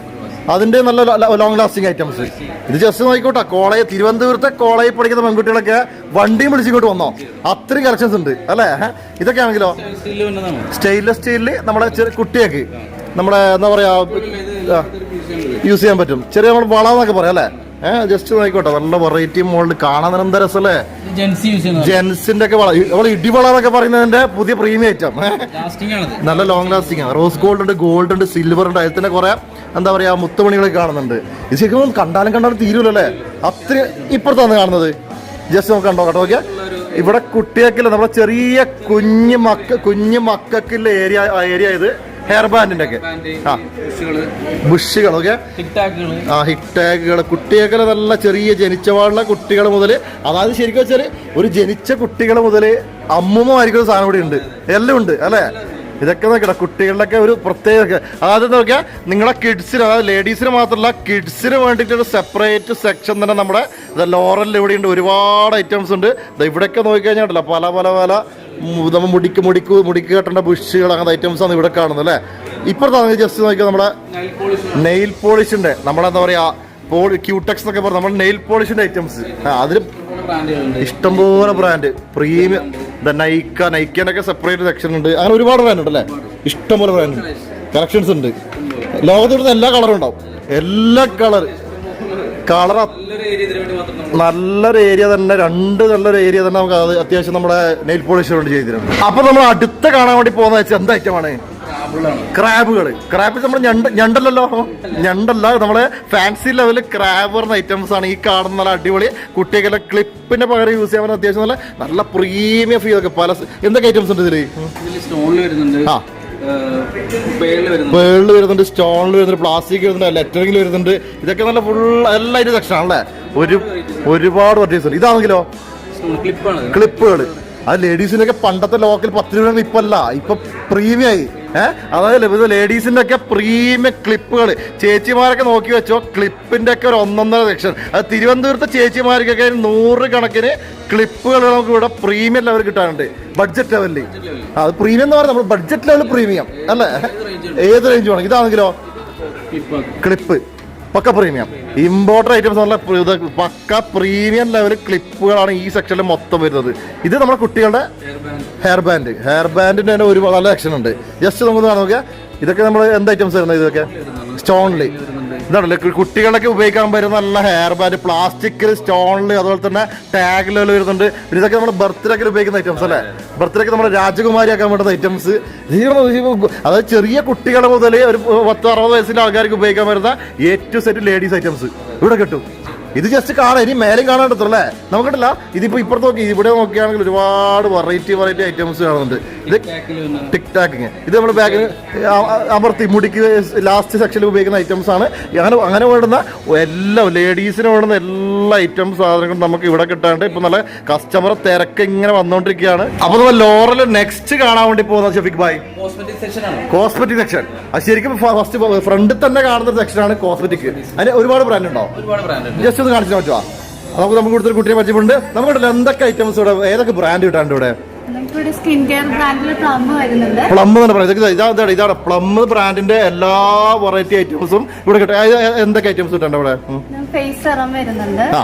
അതിന്റെ നല്ല ലോങ് ലാസ്റ്റിംഗ് ഐറ്റംസ് ഇത് ജസ്റ്റ് നോക്കിക്കോട്ടെ കോളേജ് തിരുവനന്തപുരത്തെ കോളേജിൽ പഠിക്കുന്ന പെൺകുട്ടികളൊക്കെ വണ്ടിയും പിടിച്ചിങ്ങോട്ട് വന്നോ? അത്രയും കളക്ഷൻസ് ഉണ്ട് അല്ലേ? ഇതൊക്കെ ആണെങ്കിലോ? സ്റ്റെയിൻലെസ് സ്റ്റീലിൽ നമ്മുടെ കുട്ടിയൊക്കെ നമ്മുടെ എന്താ പറയാ യൂസ് ചെയ്യാൻ പറ്റും. ചെറിയ നമ്മൾ വള എന്നൊക്കെ പറയാം അല്ലേ? ഏഹ് ജസ്റ്റ് നോക്കോട്ടെ നല്ല വെറൈറ്റി മോളിൽ കാണാൻ എന്ത് രസല്ലേ ജെൻസിന്റെ ഒക്കെ വള നമ്മൾ ഇടിവള എന്നൊക്കെ പറയുന്നതിന്റെ പുതിയ പ്രീമിയം ഐറ്റം നല്ല ലോങ് ലാസ്റ്റിംഗ് ആണ്. റോസ് ഗോൾഡ് ഉണ്ട് ഗോൾഡ് ഉണ്ട് സിൽവർ ഉണ്ട്. അതിൽ തന്നെ കുറെ എന്താ പറയാ മുത്തുമണികളൊക്കെ കാണുന്നുണ്ട്. ഇത് ശരിക്കും കണ്ടാലും കണ്ടാലും തീരൂലല്ലേ അത്ര ഇപ്പുറത്താണ് കാണുന്നത്. ജസ്റ്റ് നമുക്ക് കണ്ടോ കേട്ടോ ഓക്കെ ഇവിടെ കുട്ടിയൊക്കെ നമ്മുടെ ചെറിയ കുഞ്ഞു മക്ക കുഞ്ഞു മക്കൾക്കുള്ള ഏരിയ ഏരിയ ഇത്. ഹെയർ ബാൻഡിന്റെ ഒക്കെ ആ. ബുഷുകൾ ഓക്കെ ആ ഹിറ്റ് ടാഗുകൾ കുട്ടിയൊക്കെ നല്ല ചെറിയ ജനിച്ച പാടുള്ള കുട്ടികൾ മുതൽ അതായത് ശരിക്കും വെച്ചാൽ ഒരു ജനിച്ച കുട്ടികൾ മുതൽ അമ്മൂമ്മമായിരിക്കും സാധനം ഇവിടെ ഉണ്ട്. എല്ലാം ഉണ്ട് അല്ലേ? ഇതൊക്കെ നോക്കട്ടെ കുട്ടികളിലൊക്കെ ഒരു പ്രത്യേക ആദ്യം നോക്കിയാൽ നിങ്ങളെ കിഡ്സിന് അതായത് ലേഡീസിന് മാത്രമല്ല കിഡ്സിന് വേണ്ടിയിട്ടൊരു സെപ്പറേറ്റ് സെക്ഷൻ തന്നെ നമ്മുടെ ലോറലിൽ ഇവിടെ ഉണ്ട് ഒരുപാട് ഐറ്റംസ് ഉണ്ട്. ഇവിടെയൊക്കെ നോക്കിക്കഴിഞ്ഞാൽ പല പല പല ഉം, നമ്മൾ മുടിക്ക് മുടിക്ക് മുടിക്ക് കെട്ടേണ്ട ബുഷുകൾ അങ്ങനത്തെ ഐറ്റംസ് ആണ് ഇവിടെ കാണുന്നത് അല്ലേ? ഇപ്പോഴത്തെ ജസ്റ്റ് നോക്കിയാൽ നമ്മുടെ നെയിൽ പോളിഷിന്റെ നമ്മളെന്താ പറയുക പോളി ക്യൂടെക്സ് എന്നൊക്കെ പറഞ്ഞാൽ നമ്മൾ നെയിൽ പോളിഷിന്റെ ഐറ്റംസ് അതിൽ ഇഷ്ടംപോലെ ബ്രാൻഡ്. പ്രീമിയം നൈക്ക നൈക്കേന്റെ സെപ്പറേറ്റ് സെക്ഷൻ ഉണ്ട്. അങ്ങനെ ഒരുപാട് ബ്രാൻഡ് ഉണ്ട് അല്ലേ ഇഷ്ടംപോലെ ബ്രാൻഡ് കളക്ഷൻസ് ഉണ്ട്. ലോകത്തോടുന്ന എല്ലാ കളറും ഉണ്ടാവും. എല്ലാ കളർ കളർ നല്ലൊരു ഏരിയ തന്നെ. രണ്ട് നല്ലൊരു ഏരിയ തന്നെ നമുക്ക് അത് അത്യാവശ്യം നമ്മുടെ നെയിൽ പോളിഷ് കൊണ്ട് ചെയ്തിട്ടുണ്ട്. അപ്പൊ നമ്മൾ അടുത്ത കാണാൻ വേണ്ടി പോകുന്ന വെച്ചാൽ എന്താ ഐറ്റമാണ് ക്രാബുകൾ ക്രാബ് നമ്മൾ ഞണ്ട് ഞണ്ടല്ലല്ലോ. ഞണ്ടല്ല നമ്മളെ ഫാൻസി ലെവൽ ക്രാബ് പറഞ്ഞ ഐറ്റംസ് ആണ് ഈ കാണുന്ന നല്ല അടിപൊളി കുട്ടികളെ ക്ലിപ്പിന്റെ പകരം യൂസ് ചെയ്യാൻ അത്യാവശ്യം നല്ല നല്ല പ്രീമിയം ഫീ ഒക്കെ പല എന്തൊക്കെ ഐറ്റംസ് ഉണ്ട് ഇതിൽ? സ്റ്റോണിൽ വരുന്നുണ്ട്. ആ. പേളിൽ വരുന്നുണ്ട്. സ്റ്റോണിൽ വരുന്നുണ്ട് പ്ലാസ്റ്റിക് വരുന്നുണ്ട് ലെറ്ററിംഗിൽ വരുന്നുണ്ട് ഇതൊക്കെ നല്ല ഫുൾ എല്ലാ ഇതിന്റെ സെക്ഷൻ ആണല്ലേ ഒരു ഒരുപാട് വെറൈറ്റീസ് ഉണ്ട്. ഇതാണെങ്കിലോ. ക്ലിപ്പുകൾ അത് ലേഡീസിനൊക്കെ പണ്ടത്തെ ലോക്കൽ പത്ത് രൂപ ഇപ്പല്ല ഇപ്പൊ പ്രീമിയം ആയി. ഏഹ് അതായത് ഇത് ലേഡീസിന്റെ ഒക്കെ പ്രീമിയം ക്ലിപ്പുകൾ ചേച്ചിമാരൊക്കെ നോക്കി വെച്ചോ ക്ലിപ്പിന്റെ ഒക്കെ ഒരു ഒന്നൊന്നര ലക്ഷം. അത് തിരുവനന്തപുരത്തെ ചേച്ചിമാർക്കൊക്കെ നൂറ് കണക്കിന് ക്ലിപ്പുകൾ നമുക്ക് ഇവിടെ പ്രീമിയം ലെവൽ കിട്ടാനുണ്ട്. ബഡ്ജറ്റ് ലെവലിൽ അത് പ്രീമിയം എന്ന് പറഞ്ഞാൽ നമ്മൾ ബഡ്ജറ്റ് ലെവൽ പ്രീമിയം അല്ലേ? ഏത് റേഞ്ച് വേണം? ഇതാണെങ്കിലോ? Clip pucca premium. Important items നല്ല പ്ര- പക്ക പ്രീമിയം ലെവൽ ക്ലിപ്പുകളാണ് ഈ സെക്ഷനിൽ മൊത്തം വരുന്നത്. ഇത് നമ്മുടെ കുട്ടികളുടെ ഹെയർ ബാൻഡ് ഹെയർ ബാൻഡിന്റെ തന്നെ ഒരു നല്ല സെക്ഷൻ ഉണ്ട്. ജസ്റ്റ് നമുക്ക് നോക്കിയാൽ ഇതൊക്കെ നമ്മൾ എന്ത് ഐറ്റംസ് വരുന്നത് ഇതൊക്കെ? സ്റ്റോൺലി ഇതാണല്ലേ കുട്ടികളൊക്കെ ഉപയോഗിക്കാൻ പറ്റുന്ന നല്ല ഹെയർ ബാൻഡ് പ്ലാസ്റ്റിക്കിൽ സ്റ്റോൺലി അതുപോലെ തന്നെ ടാഗിലുകൾ വരുന്നുണ്ട്. പിന്നെ ഇതൊക്കെ നമ്മൾ ബർത്ത്ഡേക്ക് ഉപയോഗിക്കുന്ന ഐറ്റംസ് അല്ലേ? ബർത്ത്ഡേക്ക് നമ്മുടെ രാജകുമാരി ആക്കാൻ പറ്റുന്ന ഐറ്റംസ് അതായത് ചെറിയ കുട്ടികളെ മുതൽ ഒരു പത്ത് അറുപത് വയസ്സിലെ ആൾക്കാർക്ക് ഉപയോഗിക്കാൻ പറ്റുന്ന ഏറ്റവും സെറ്റ് ലേഡീസ് ഐറ്റംസ് ഇവിടെ കിട്ടും. ഇത് ജസ്റ്റ് കാണാം. ഇനി മേലും അല്ലേ? നമുക്കിട്ടില്ല. ഇതിപ്പോ ഇപ്പുറത്ത് നോക്കി ഇവിടെ നോക്കിയാണെങ്കിൽ ഒരുപാട് വെറൈറ്റി വെറൈറ്റി ഐറ്റംസ് കാണുന്നുണ്ട്. ഇത് ടിക്ടാക്കിങ് വരുന്നുണ്ട് ടിക് ടാക്കിങ് ഇത് നമ്മൾ ബാഗിന് അമർത്തി മുടിക്ക് ലാസ്റ്റ് സെക്ഷനിൽ ഉപയോഗിക്കുന്ന ഐറ്റംസ് ആണ്. അങ്ങനെ അങ്ങനെ വേണ്ടുന്ന എല്ലാം ലേഡീസിന് വേണ്ടുന്ന എല്ലാ ഐറ്റം സാധനങ്ങളും നമുക്ക് ഇവിടെ കിട്ടാണ്ട് ഇപ്പൊ നല്ല കസ്റ്റമർ തിരക്ക് ഇങ്ങനെ വന്നുകൊണ്ടിരിക്കുകയാണ് അപ്പൊ നമ്മൾ ലോറൽ നെക്സ്റ്റ് കാണാൻ വേണ്ടി പോകുന്ന ഷഫിക് ബായ് കോസ്മെറ്റിക് സെക്ഷൻ ആണ്. കോസ്മെറ്റിക് സെക്ഷൻ അത് ശരിക്കും ഫസ്റ്റ് ഫ്രണ്ടിൽ തന്നെ കാണുന്ന സെക്ഷൻ സെക്ഷനാണ് കോസ്മെറ്റിക് അതിന് ഒരുപാട് ബ്രാൻഡ് ഉണ്ടോ? ഒരുപാട് ബ്രാൻഡ് ഉണ്ട്. ജസ്റ്റ് ഒന്ന് കാണിച്ചു പറ്റുവാ നമുക്ക് നമുക്ക് കൂടുതൽ കുട്ടിയെ പരിചയമുണ്ട്. നമുക്കുണ്ടല്ലോ എന്തൊക്കെ ഐറ്റംസ് ഇവിടെ ഏതൊക്കെ ബ്രാൻഡ് കിട്ടാണ്ട് ഇവിടെ? നമുക്കിവിടെ സ്കിൻ കെയർ ബ്രാൻഡിൽ പ്ലം വരുന്നുണ്ട്. പ്ലം ഇതാണ് ഇതാണ് പ്ലം ബ്രാൻഡിന്റെ എല്ലാ വെറൈറ്റി ഐറ്റംസും ഇവിടെ കിട്ടും. എന്തൊക്കെ ഐറ്റംസ് കിട്ടണ്ട ഇവിടെ? ഫേസ് സെറം വരുന്നുണ്ട്. ആ.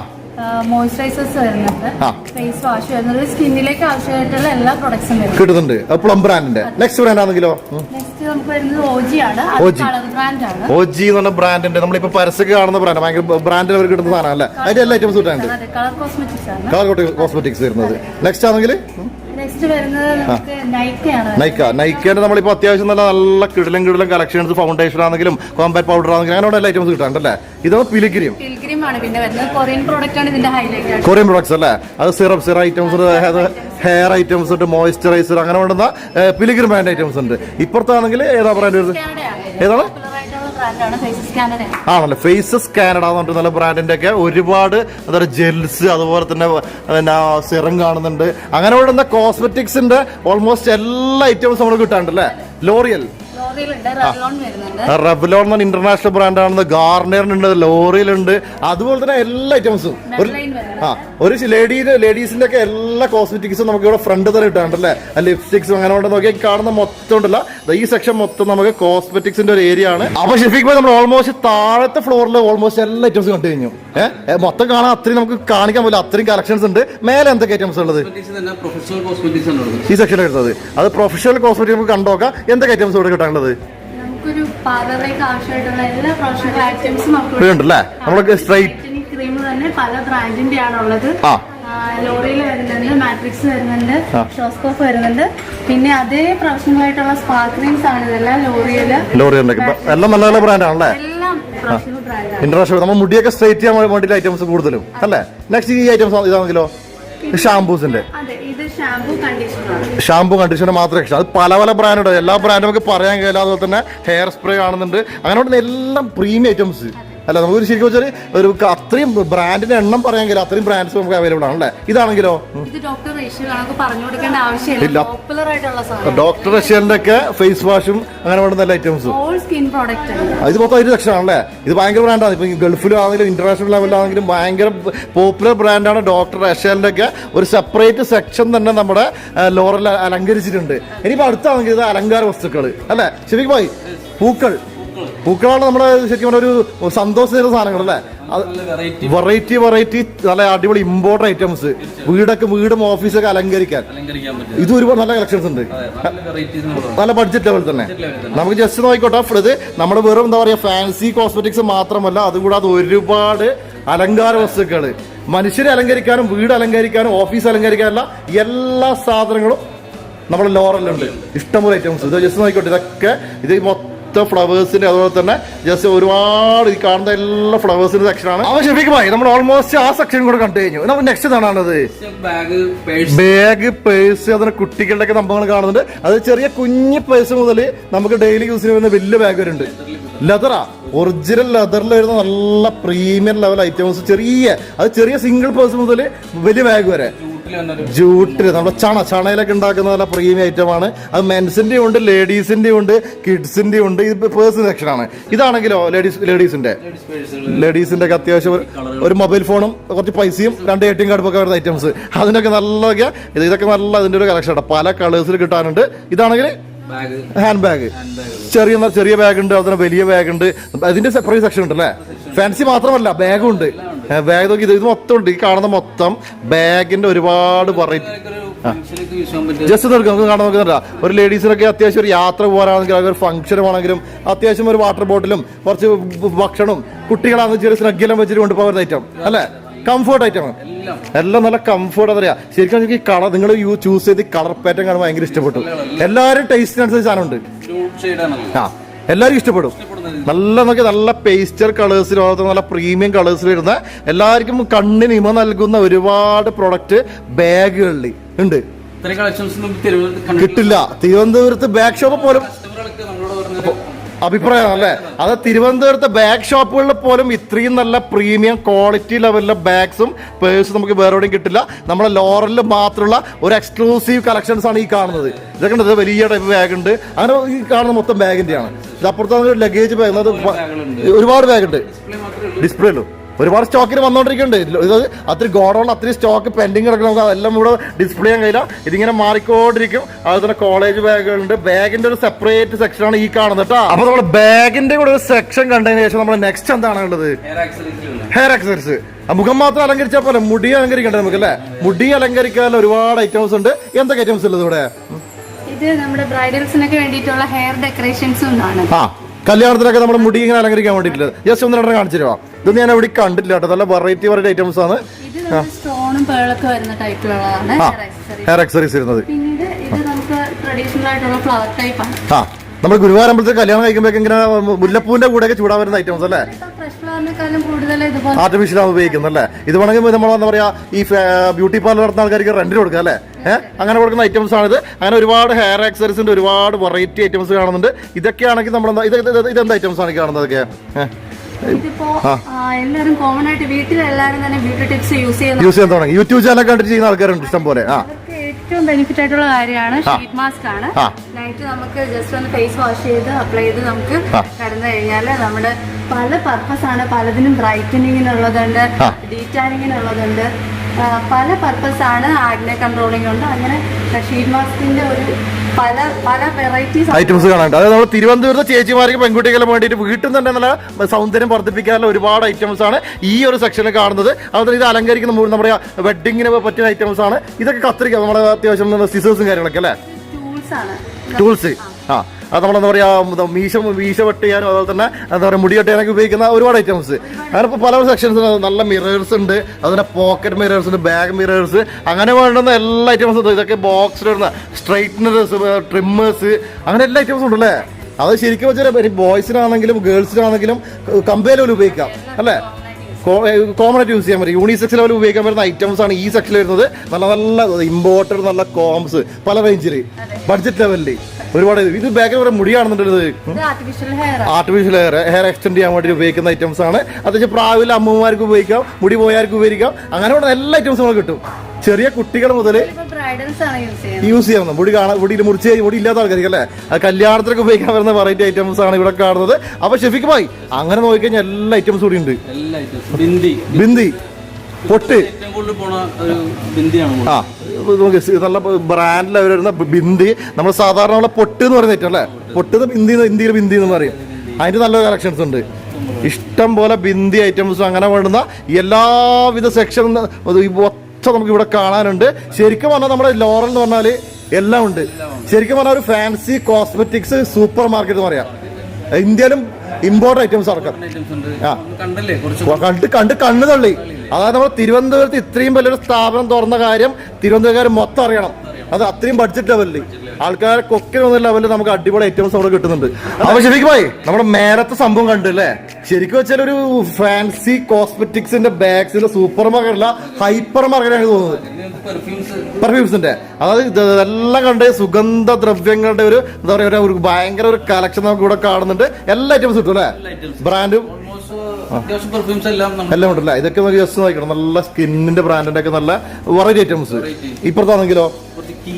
മോയ്സ്ചറൈസേഴ്സ് വരുന്നുണ്ട്. ഫേസ് വാഷ് വരുന്നുണ്ട്. സ്കിന്നിലേക്ക് ആവശ്യമായിട്ടുള്ള എല്ലാ പ്രൊഡക്ട്സും കിട്ടുന്നുണ്ട്. പ്ലം ബ്രാൻഡിന്റെ നെക്സ്റ്റ് ബ്രാൻഡ് ആണെങ്കിലോ? നെക്സ്റ്റ് നമുക്ക് വരുന്നത് ഓജി ആണ്. കളർ ബ്രാൻഡ് ആണ്. ഓജി എന്ന് പറഞ്ഞ ബ്രാൻഡിന്റെ നമ്മളിപ്പോ പരസ്യമൊക്കെ കാണുന്ന ബ്രാൻഡ് ഭയങ്കര ബ്രാൻഡിൽ അവർ കിട്ടുന്ന സാധനം അല്ലേ അതിന്റെ എല്ലാ ഐറ്റംസ് കളർ കോസ്മെറ്റിക്സ് ആണ്. കാർഗോട്ട് കോസ്മെറ്റിക്സ് വരുന്നത്. നെക്സ്റ്റ് ആണെങ്കിൽ നൈക്ക നൈക്കേന്റെ നമ്മളിപ്പോ അത്യാവശ്യം നല്ല നല്ല കിടലും കിടലും കളക്ഷൻസ് ഫൗണ്ടേഷൻ ആണെങ്കിലും കോമ്പാക്ട് പൗഡർ ആണെങ്കിലും അങ്ങനെയുള്ള എല്ലാ ഐറ്റംസ് കിട്ടാണ്ടല്ലേ ഇത് പിലിഗ്രിം കൊറിയൻ പ്രൊഡക്ട്സ് അല്ലേ? അത് സിറപ്പ് സിറ ഐറ്റംസ് ഹെയർ ഐറ്റംസ് ഉണ്ട് മോയ്സ്ചറൈസർ അങ്ങനെ വേണ്ടുന്ന പിലിഗ്രിം ബ്രാൻഡ് ഐറ്റംസ് ഉണ്ട്. ഇപ്പുറത്താണെങ്കിൽ ഏതാ ബ്രാൻഡ് ഏതാണ്? ആണല്ലേ? ഫേസസ് കാനഡ എന്ന് പറഞ്ഞിട്ട് നല്ല ബ്രാൻഡിന്റെ ഒക്കെ ഒരുപാട് എന്താ ജെൽസ് അതുപോലെ തന്നെ പിന്നെ സിറം കാണുന്നുണ്ട്. അങ്ങനെ ഇവിടെ കോസ്മെറ്റിക്സിന്റെ ഓൾമോസ്റ്റ് എല്ലാ ഐറ്റംസും നമ്മൾ കിട്ടാണ്ട് അല്ലേ? ലോറിയൽ റെവലോൺ റെബലോൺ എന്ന ഇന്റർനാഷണൽ ബ്രാൻഡാണെന്ന് ഗാർണിയറിനുണ്ട് ലോറിയിലുണ്ട്. അതുപോലെ തന്നെ എല്ലാ ഐറ്റംസും ഒരു ആ ഒരു ലേഡീസ് ലേഡീസിന്റെ ഒക്കെ എല്ലാ കോസ്മെറ്റിക്സും നമുക്ക് ഇവിടെ ഫ്രണ്ട് തന്നെ ഇട്ടാണ്ടല്ലേ ലിപ്സ്റ്റിക്സും അങ്ങനെ കൊണ്ട് നോക്കി കാണുന്ന മൊത്തം ഉണ്ടല്ല. ദാ ഈ സെക്ഷൻ മൊത്തം നമുക്ക് കോസ്മെറ്റിക്സിന്റെ ഒരു ഏരിയ ആണ്. അപ്പൊ ഷെഫിക് പോയി നമ്മൾ ഓൾമോസ്റ്റ് താഴത്തെ ഫ്ലോറിൽ ഓൾമോസ്റ്റ് എല്ലാ ഐറ്റംസും കണ്ടു കഴിഞ്ഞു. ഏഹ് മൊത്തം കാണാൻ അത്രയും നമുക്ക് കാണിക്കാൻ പറ്റില്ല. അത്രയും കളക്ഷൻസ് ഉണ്ട്. മേലെ എന്തൊക്കെ ഐറ്റംസ് ഉള്ളത്? പ്രൊഫഷണൽ കോസ്മെറ്റിക്സ് ആണ് ഉള്ളത്. ഈ സെക്ഷനിൽ എടുത്തത് അത് പ്രൊഫഷണൽ കോസ്മെറ്റിക്സ് നമുക്ക് കണ്ടോക്കാം എന്തൊക്കെ ഐറ്റംസ് ഇവിടെ കിട്ടാനുള്ളത്? നമുക്കൊരു ഇവിടെയുണ്ടല്ലേ? നമ്മളൊക്കെ സ്ട്രൈറ്റ് ക്രീം തന്നെ പല ബ്രാൻഡിന്റെ ആണുള്ളത് ലോറിയിൽ വരുന്നുണ്ട് മാട്രിക്സ് വരുന്നുണ്ട് ഷോസ്കോപ്പ് വരുന്നുണ്ട്. പിന്നെ അതേ പ്രൊഫഷണൽ ആയിട്ടുള്ള സ്പാർക്ലിങ്സ് ആണ് ഇതെല്ലാം ലോറിയിൽ. ലോറിയുടെ എല്ലാം നല്ല നല്ല ബ്രാൻഡാണല്ലേ ഇന്റർനാഷണൽ നമ്മൾ മുടിയൊക്കെ സ്ട്രൈറ്റ് ചെയ്യാൻ വേണ്ടിയിട്ട് ഐറ്റംസ് കൂടുതലും. അല്ലേ? നെക്സ്റ്റ് ഈ ഐറ്റംസ് ഇതാണെങ്കിലോ? ഷാംപൂസിന്റെ ഷാംപൂ കണ്ടീഷണർ മാത്രമേ അത് പല പല ബ്രാൻഡുണ്ട്. എല്ലാ ബ്രാൻഡും നമുക്ക് പറയാൻ കഴിയില്ല. അതുപോലെ തന്നെ ഹെയർ സ്പ്രേ കാണുന്നുണ്ട്. അങ്ങനെ എല്ലാം പ്രീമിയം ഐറ്റംസ്. അല്ല നമുക്ക് ശരിക്കും വെച്ചാൽ ഒരു അത്രയും ബ്രാൻഡിന്റെ എണ്ണം പറയാമെങ്കിൽ അത്രയും ബ്രാൻഡ്സ് നമുക്ക് അവൈലബിൾ ആണ് അല്ലേ? ഇതാണെങ്കിലോ? ഇത് ഡോക്ടർ ഇല്ല. റഷ്യന്റെ ഒക്കെ ഫേസ് വാഷും അങ്ങനെ വേണ്ട നല്ല ഐറ്റംസും ഇത് മൊത്തം ഒരു അല്ലേ ഇത് ഭയങ്കര ബ്രാൻഡാണ് ഇപ്പൊ ഗൾഫിലാണെങ്കിലും ഇന്റർനാഷണൽ ലെവലിലാണെങ്കിലും ഭയങ്കര പോപ്പുലർ ബ്രാൻഡാണ് ഡോക്ടർ റഷ്യലിന്റെ ഒക്കെ ഒരു സെപ്പറേറ്റ് സെക്ഷൻ തന്നെ നമ്മുടെ ലോറൽ അലങ്കരിച്ചിട്ടുണ്ട്. ഇനിയിപ്പോ അടുത്താണെങ്കിൽ ഇത് അലങ്കാര വസ്തുക്കൾ അല്ലേ? ശരിക്കും പോയി. പൂക്കൾ. പൂക്കളാണ് നമ്മുടെ ശരിക്കും പറഞ്ഞ ഒരു സന്തോഷം തരുന്ന സാധനങ്ങൾ അല്ലേ? വെറൈറ്റി വെറൈറ്റി നല്ല അടിപൊളി ഇമ്പോർട്ടന്റ് ഐറ്റംസ് വീടൊക്കെ വീടും ഓഫീസൊക്കെ അലങ്കരിക്കാൻ. ഇത് ഒരുപാട് നല്ല കളക്ഷൻസ് ഉണ്ട്. നല്ല ബഡ്ജറ്റ് ലെവൽ തന്നെ. തന്നെ. നമുക്ക് ജസ്റ്റ് നോക്കിക്കോട്ടെ ഇത് നമ്മുടെ വെറും എന്താ പറയുക ഫാൻസി കോസ്മെറ്റിക്സ് മാത്രമല്ല അതുകൂടാതെ ഒരുപാട് അലങ്കാര വസ്തുക്കൾ മനുഷ്യരെ അലങ്കരിക്കാനും വീട് അലങ്കരിക്കാനും ഓഫീസ് അലങ്കരിക്കാനുള്ള എല്ലാ സാധനങ്ങളും നമ്മുടെ ലോറലുണ്ട്. ഇഷ്ടംപോലെ ഐറ്റംസ് ഇത് ജസ്റ്റ് നോക്കിക്കോട്ടെ ഇതൊക്കെ ഇത് മൊത്തം ഫ്ലവേഴ്സിന്റെ അതുപോലെ തന്നെ ജസ്റ്റ് ഒരുപാട് ഈ കാണുന്ന എല്ലാ ഫ്ലവേഴ്സിന്റെ സെക്ഷനാണ് അവൻ ഷെഫിക്കുമായി നമ്മൾ ഓൾമോസ്റ്റ് ആ സെക്ഷൻ കൂടെ കണ്ടു കഴിഞ്ഞു. നമ്മൾ നെക്സ്റ്റ് എന്താണത് ബാഗ് പേഴ്സ് ബാഗ് പേഴ്സ് അതിന് കുട്ടികളുടെ ഒക്കെ സംഭവങ്ങൾ കാണുന്നുണ്ട്. അത് ചെറിയ കുഞ്ഞു പേഴ്സ് മുതൽ നമുക്ക് ഡെയിലി യൂസിന് വരുന്ന വലിയ ബാഗ് വരുന്നുണ്ട്. ലെതറാ ഒറിജിനൽ ലെതറിൽ വരുന്ന നല്ല പ്രീമിയം ലെവൽ ഐറ്റംസ് ചെറിയ അത് ചെറിയ സിംഗിൾ പേഴ്സ് മുതൽ വലിയ ബാഗ് വരെ. ജൂട്ടിൽ നമ്മുടെ ചണ ചണയിലൊക്കെ ഉണ്ടാക്കുന്ന നല്ല പ്രീമിയം ഐറ്റമാണ് അത് മെൻസിന്റെ ഉണ്ട് ലേഡീസിന്റെ ഉണ്ട് കിഡ്സിന്റെ ഉണ്ട് ഇത് പേഴ്സൺ സെക്ഷനാണ് ഇതാണെങ്കിലോ ലേഡീസ് ലേഡീസിന്റെ ലേഡീസിന്റെ ലേഡീസിന്റെ ഒക്കെ അത്യാവശ്യം ഒരു- മൊബൈൽ ഫോണും കുറച്ച് പൈസയും രണ്ട് എ ടി എം കാർഡും ഒക്കെ വരുന്ന ഐറ്റംസ് അതിനൊക്കെ നല്ലതൊക്കെ ഇത് ഇതൊക്കെ നല്ല അതിന്റെ ഒരു കളക്ഷൻ ആണ് പല കളേഴ്സിൽ കിട്ടാനുണ്ട്. ഇതാണെങ്കിൽ ഹാൻഡ് ബാഗ് ചെറിയ ചെറിയ ബാഗ് ഉണ്ട് അതിന് വലിയ ബാഗ് ഉണ്ട്. അതിന്റെ സെപ്പറേറ്റ് സെക്ഷൻ ഉണ്ട് അല്ലേ ഫാൻസി മാത്രമല്ല ബാഗും ഉണ്ട്. ബാഗ് നോക്കി ഇത് മൊത്തം ഉണ്ട് ഈ കാണുന്ന മൊത്തം ബാഗിന്റെ ഒരുപാട് വെറൈറ്റി ജസ്റ്റ് നിർക്കാം നമുക്ക് കാണാൻ നോക്കുന്നുണ്ടാ ഒരു ലേഡീസിനൊക്കെ അത്യാവശ്യം ഒരു യാത്ര പോകാനാണെങ്കിലും ഒരു ഫംഗ്ഷൻ ആണെങ്കിലും അത്യാവശ്യം ഒരു വാട്ടർ ബോട്ടിലും കുറച്ച് ഭക്ഷണവും കുട്ടികളാണെന്ന് ചെറിയ സ്നഗ്ഗെല്ലാം വെച്ചിട്ട് കൊണ്ടുപോകുന്ന ഐറ്റം അല്ലേ? കംഫർട്ട് ഐറ്റം എല്ലാം എല്ലാം നല്ല കംഫർട്ട് എന്താ ശരിക്കും എനിക്ക് ഈ കളർ നിങ്ങൾ യൂ ചൂസ് ചെയ്ത് കളർ പാറ്റേൺ കാണാൻ ഭയങ്കര ഇഷ്ടപ്പെട്ടു. എല്ലാവരും ടേസ്റ്റിനനുസരിച്ച് സാധനം ഉണ്ട് ആ. എല്ലാവരും ഇഷ്ടപ്പെടും. നല്ല നോക്കി നല്ല പേസ്റ്റർ കളേഴ്സിൽ നല്ല പ്രീമിയം കളേഴ്സിൽ വരുന്ന എല്ലാവർക്കും കണ്ണിന് ഇമ നൽകുന്ന ഒരുപാട് പ്രൊഡക്റ്റ് ബാഗുകളിൽ ഉണ്ട്. കിട്ടില്ല. തിരുവനന്തപുരത്ത് ബാഗ് ഷോപ്പ് പോലും പറഞ്ഞത് അല്ലേ? അത് തിരുവനന്തപുരത്തെ ബാഗ് ഷോപ്പുകളിൽ പോലും ഇത്രയും നല്ല പ്രീമിയം ക്വാളിറ്റി ലെവലിലെ ബാഗ്സും പേഴ്സും നമുക്ക് വേറെ എവിടെയും കിട്ടില്ല. നമ്മുടെ ലോറലിൽ മാത്രമുള്ള ഒരു എക്സ്ക്ലൂസീവ് കളക്ഷൻസ് ആണ് ഈ കാണുന്നത്. ഇതൊക്കെ ഉണ്ട് ഇത് വലിയ ടൈപ്പ് ബാഗ് ഉണ്ട്. അങ്ങനെ ഈ കാണുന്ന മൊത്തം ബാഗിന്റെയാണ് ഇത് അപ്പുറത്താണ് ലഗേജ് ബാഗ് ഒരുപാട് ബാഗ് ഉണ്ട്. ഡിസ്പ്ലേ ഉള്ളൂ. ഒരുപാട് സ്റ്റോക്കിന് വന്നുകൊണ്ടിരിക്കുന്നുണ്ട് ഇത് അത്ര ഗോഡൗണിൽ അത്രയും സ്റ്റോക്ക് പെൻഡിങ് കിടക്കണം നമുക്ക് അതെല്ലാം ഇവിടെ ഡിസ്പ്ലേ ചെയ്യാൻ കഴിയില്ല. ഇതിങ്ങനെ മാറിക്കൊണ്ടിരിക്കും. അതുപോലെ തന്നെ കോളേജ് ബാഗുകളുണ്ട് ബാഗിന്റെ ഒരു സെപ്പറേറ്റ് സെക്ഷനാണ് ഈ കാണുന്നത് കേട്ടോ അപ്പൊ നമ്മുടെ ബാഗിന്റെ കൂടെ ഒരു സെക്ഷൻ കണ്ടതിന് ശേഷം നമ്മൾ നെക്സ്റ്റ് എന്താണ് ഉള്ളത്? ഹെയർ ആക്സസറീസ് മുഖം മാത്രം അലങ്കരിച്ചാൽ പോലെ മുടി അലങ്കരിക്കണ്ടേ നമുക്ക് അല്ലേ? മുടി അലങ്കരിക്കാൻ ഒരുപാട് ഐറ്റംസ് ഉണ്ട്. എന്തൊക്കെ ഐറ്റംസ് ഉള്ളത് ഇവിടെ? ഇത് നമ്മുടെ ബ്രൈഡൽസിനൊക്കെ വേണ്ടിയിട്ടുള്ള ഹെയർ ഡെക്കറേഷൻസും ആണ്. ആ. കല്യാണത്തിനൊക്കെ നമ്മുടെ മുടി ഇങ്ങനെ അലങ്കരിക്കാൻ വേണ്ടിയിട്ടില്ല? ജസ്റ്റ് ഒന്ന് രണ്ടെണ്ണം കാണിച്ചു തരുവാ ഇത് ഞാൻ എവിടെ കണ്ടിട്ടില്ല കേട്ടോ. നല്ല വെറൈറ്റി വെറൈറ്റി ഐറ്റംസ് ആണ്. ഹെയർ ആക്സസറീസ് ഇരുന്നത് ആ നമ്മൾ ഗുരുവായൂരമ്പലത്തിൽ കല്യാണം കഴിക്കുമ്പോൾ ഇങ്ങനെ മുല്ലപ്പൂവിന്റെ കൂടെയൊക്കെ ചൂടാൻ വരുന്ന ഐറ്റംസ് അല്ലേ? ആർട്ടിഫിഷ്യൽ ആണ് ഉപയോഗിക്കുന്നത് അല്ലേ ഇത് വേണമെങ്കിൽ നമ്മൾ എന്താ പറയാ ഈ ബ്യൂട്ടി പാർലർ നടത്തുന്ന ആൾക്കാർക്ക് റെന്റിന് കൊടുക്കുക അല്ലേ? ഏഹ് അങ്ങനെ കൊടുക്കുന്ന ഐറ്റംസ് ആണിത്. അങ്ങനെ ഒരുപാട് ഹെയർ ആക്സറീസിന്റെ ഒരുപാട് വെറൈറ്റി ഐറ്റംസ് കാണുന്നുണ്ട്. ഇതൊക്കെ ആണെങ്കിൽ നമ്മൾ എന്താ ഇത് ഇതെന്ത് ഐറ്റംസ് ആണ് കാണുന്നത് ഒക്കെ ഏഹ് എല്ലാവരും കോമൺ ആയിട്ട് വീട്ടിൽ എല്ലാവരും തന്നെ ബ്യൂട്ടി ടിപ്സ് യൂസ് ചെയ്യാൻ തുടങ്ങി യൂട്യൂബ് ചാനൽ കണ്ടിട്ട് ചെയ്യുന്ന ആൾക്കാരുണ്ട് ഇഷ്ടം പോലെ ആ ഏറ്റവും ബെനിഫിറ്റ് ആയിട്ടുള്ള കാര്യമാണ് ഷീറ്റ് മാസ്ക് ആണ്. നൈറ്റ് നമുക്ക് ജസ്റ്റ് ഒന്ന് ഫേസ് വാഷ് ചെയ്ത് അപ്ലൈ ചെയ്ത് നമുക്ക്. കടന്നു കഴിഞ്ഞാൽ നമ്മുടെ പല പർപ്പസ് ആണ് പലതിനും ബ്രൈറ്റനിങ്ങിനുള്ളതുണ്ട്. ഡീറ്റാനിങ്ങിനുള്ളതുണ്ട് പല പർപ്പസ് ആണ് ആഗ്നെ കൺട്രോളിംഗ് ഉണ്ട് അങ്ങനെ ഷീറ്റ് മാസ്കിന്റെ ഒരു പല പല വെറൈറ്റീസ് ഐറ്റംസ് കാണാനുണ്ട്. അതായത് നമ്മൾ തിരുവനന്തപുരത്ത് ചേച്ചിമാർക്ക് പെൺകുട്ടികളെ വേണ്ടിയിട്ട് വീട്ടിൽ നിന്ന് തന്നെ നല്ല സൗന്ദര്യം വർദ്ധിപ്പിക്കാനുള്ള ഒരുപാട് ഐറ്റംസ് ആണ് ഈ ഒരു സെക്ഷനിൽ കാണുന്നത്. അതുപോലെ ഇത് അലങ്കരിക്കുന്ന നമ്മുടെ വെഡിങ്ങിന് പറ്റിയ ഐറ്റംസ് ആണ്. ഇതൊക്കെ കത്തിരിക്കാം നമ്മുടെ അത്യാവശ്യം സിസേഴ്സും കാര്യങ്ങളൊക്കെ അല്ലേ? ടൂൾസ് ആ. അത് നമ്മളെന്താ പറയാ ഉം, മീശ മീശ വെട്ട് ചെയ്യാനും അതുപോലെ തന്നെ എന്താ പറയുക മുടി വെട്ടാനൊക്കെ ഉപയോഗിക്കുന്ന ഒരുപാട് ഐറ്റംസ് അങ്ങനെ ഇപ്പോൾ പല സെക്ഷൻസ് നല്ല മിറേഴ്സ് ഉണ്ട്. അതുപോലെ പോക്കറ്റ് മിറേഴ്സ് ഉണ്ട് ബാഗ് മിറേഴ്സ് അങ്ങനെ വേണ്ടുന്ന എല്ലാ ഐറ്റംസും ഉണ്ട്. ഇതൊക്കെ ബോക്സിൽ വരുന്ന സ്ട്രൈറ്റ്നേഴ്സ് ട്രിമ്മേഴ്സ് അങ്ങനെ എല്ലാ ഐറ്റംസും ഉണ്ടല്ലേ അത് ശരിക്കും വെച്ചാൽ ബോയ്സിനാണെങ്കിലും ഗേൾസിനാണെങ്കിലും കമ്പയർ ലെവൽ ഉപയോഗിക്കാം. അല്ലേ? കോമൺ ആയിട്ട് യൂസ് ചെയ്യാൻ പറ്റും. യൂണിസെക്സ് ലെവൽ ഉപയോഗിക്കാൻ പറ്റുന്ന ഐറ്റംസ് ആണ് ഈ സെക്ഷനിൽ വരുന്നത്. നല്ല നല്ല ഇമ്പോർട്ടഡ് നല്ല കോംസ് പല റേഞ്ചിൽ ബഡ്ജറ്റ് ലെവലിൽ ഒരുപാട് ഇത്. ബാക്കിൽ കുറെ മുടിയാണെന്നുണ്ടത് ഇത്. ആർട്ടിഫിഷ്യൽ ഹെയർ ഹെയർ എക്സ്റ്റെൻഡ് ചെയ്യാൻ വേണ്ടി ഉപയോഗിക്കുന്ന ഐറ്റംസ് ആണ്. അത്യാവശ്യം പ്രാവിലെ അമ്മമാർക്ക് ഉപയോഗിക്കാം മുടി പോയാർക്ക് ഉപയോഗിക്കാം അങ്ങനെ എല്ലാ ഐറ്റംസും നമുക്ക് കിട്ടും. ചെറിയ കുട്ടികൾ മുതൽ ഇപ്പൊ ബ്രൈഡൽസ് ആണ് യൂസ് ചെയ്യുന്നത്. മുടി കാണാൻ മുടിയിൽ മുറിച്ച് മുടി ഇല്ലാത്ത ആൾക്കാർക്ക് അല്ലേ അത് കല്യാണത്തിനൊക്കെ ഉപയോഗിക്കാൻ വരുന്ന വെറൈറ്റി ഐറ്റംസ് ആണ് ഇവിടെ കാണുന്നത്. അപ്പൊ ഷെഫിക്ക് പോയി. അങ്ങനെ നോക്കിക്കഴിഞ്ഞാൽ എല്ലാ ഐറ്റംസും കൂടി ഉണ്ട്. എല്ലാ ഐറ്റംസ് ബിന്ദി. ബിന്ദി. പൊട്ട്. ആ നല്ല ബ്രാൻഡിൽ അവർ വരുന്ന ബിന്ദി. നമ്മൾ സാധാരണ പൊട്ട് എന്ന് പറയുന്ന ഐറ്റം അല്ലേ? പൊട്ട് ബിന്ദി ബിന്ദി ഇന്ത്യയിൽ ബിന്ദി എന്ന് പറയും. അതിന്റെ നല്ല കളക്ഷൻസ് ഉണ്ട്. ഇഷ്ടം പോലെ ബിന്ദി ഐറ്റംസും അങ്ങനെ വേണ്ടുന്ന എല്ലാവിധ സെക്ഷൻ ഒറ്റ നമുക്ക് ഇവിടെ കാണാനുണ്ട്. ശരിക്കും പറഞ്ഞാൽ നമ്മുടെ ലോറൽ എന്ന് പറഞ്ഞാൽ എല്ലാം ഉണ്ട്. ശരിക്കും പറഞ്ഞാൽ ഒരു ഫാൻസി കോസ്മെറ്റിക്സ് സൂപ്പർ മാർക്കറ്റ് എന്ന് പറയാം. ഇന്ത്യയിലും ഇമ്പോർട്ട് ഐറ്റംസ് അടക്കം കണ്ട് കണ്ട് കണ്ണു തള്ളി. അതായത് നമ്മൾ തിരുവനന്തപുരത്ത് ഇത്രയും വലിയൊരു സ്ഥാപനം തുറന്ന കാര്യം തിരുവനന്തപുരക്കാർ മൊത്തം അറിയണം. അത് അത്രയും ബഡ്ജറ്റ് ലെവലിൽ ആൾക്കാരെ കൊക്കിനൊന്ന ലെവലിൽ നമുക്ക് അടിപൊളി ഐറ്റംസ് അവിടെ കിട്ടുന്നുണ്ട്. അപ്പൊ ശരിക്കും പോയി നമ്മുടെ മേലത്തെ സംഭവം കണ്ടല്ലേ ശരിക്കും വെച്ചാൽ ഒരു ഫാൻസി കോസ്മെറ്റിക്സിന്റെ ബാഗ്സിന്റെ സൂപ്പർ മാർക്കറ്റല്ല ഹൈപ്പർ മാർക്കറ്റാണ് തോന്നുന്നത്. പെർഫ്യൂംസ് പെർഫ്യൂംസിന്റെ അതായത് ഇത് ഇതെല്ലാം കണ്ട് സുഗന്ധ ദ്രവ്യങ്ങളുടെ ഒരു എന്താ പറയാ ഒരു- ഭയങ്കര ഒരു കളക്ഷൻ നമുക്ക് ഇവിടെ കാണുന്നുണ്ട്. എല്ലാ ഐറ്റംസും കിട്ടും അല്ലേ? ബ്രാൻഡും ഓൾമോസ്റ്റ് അത്യാവശ്യം പെർഫ്യൂംസ് എല്ലാം നമ്മൾ എല്ലാം ഉണ്ടല്ലേ ഇതൊക്കെ നമുക്ക് ജസ്റ്റ് നോക്കണം. നല്ല സ്കിന്നിന്റെ ബ്രാൻഡിന്റെ ഒക്കെ നല്ല വെറൈറ്റി ഐറ്റംസ് ഇപ്പുറത്താണെങ്കിലോ? കീ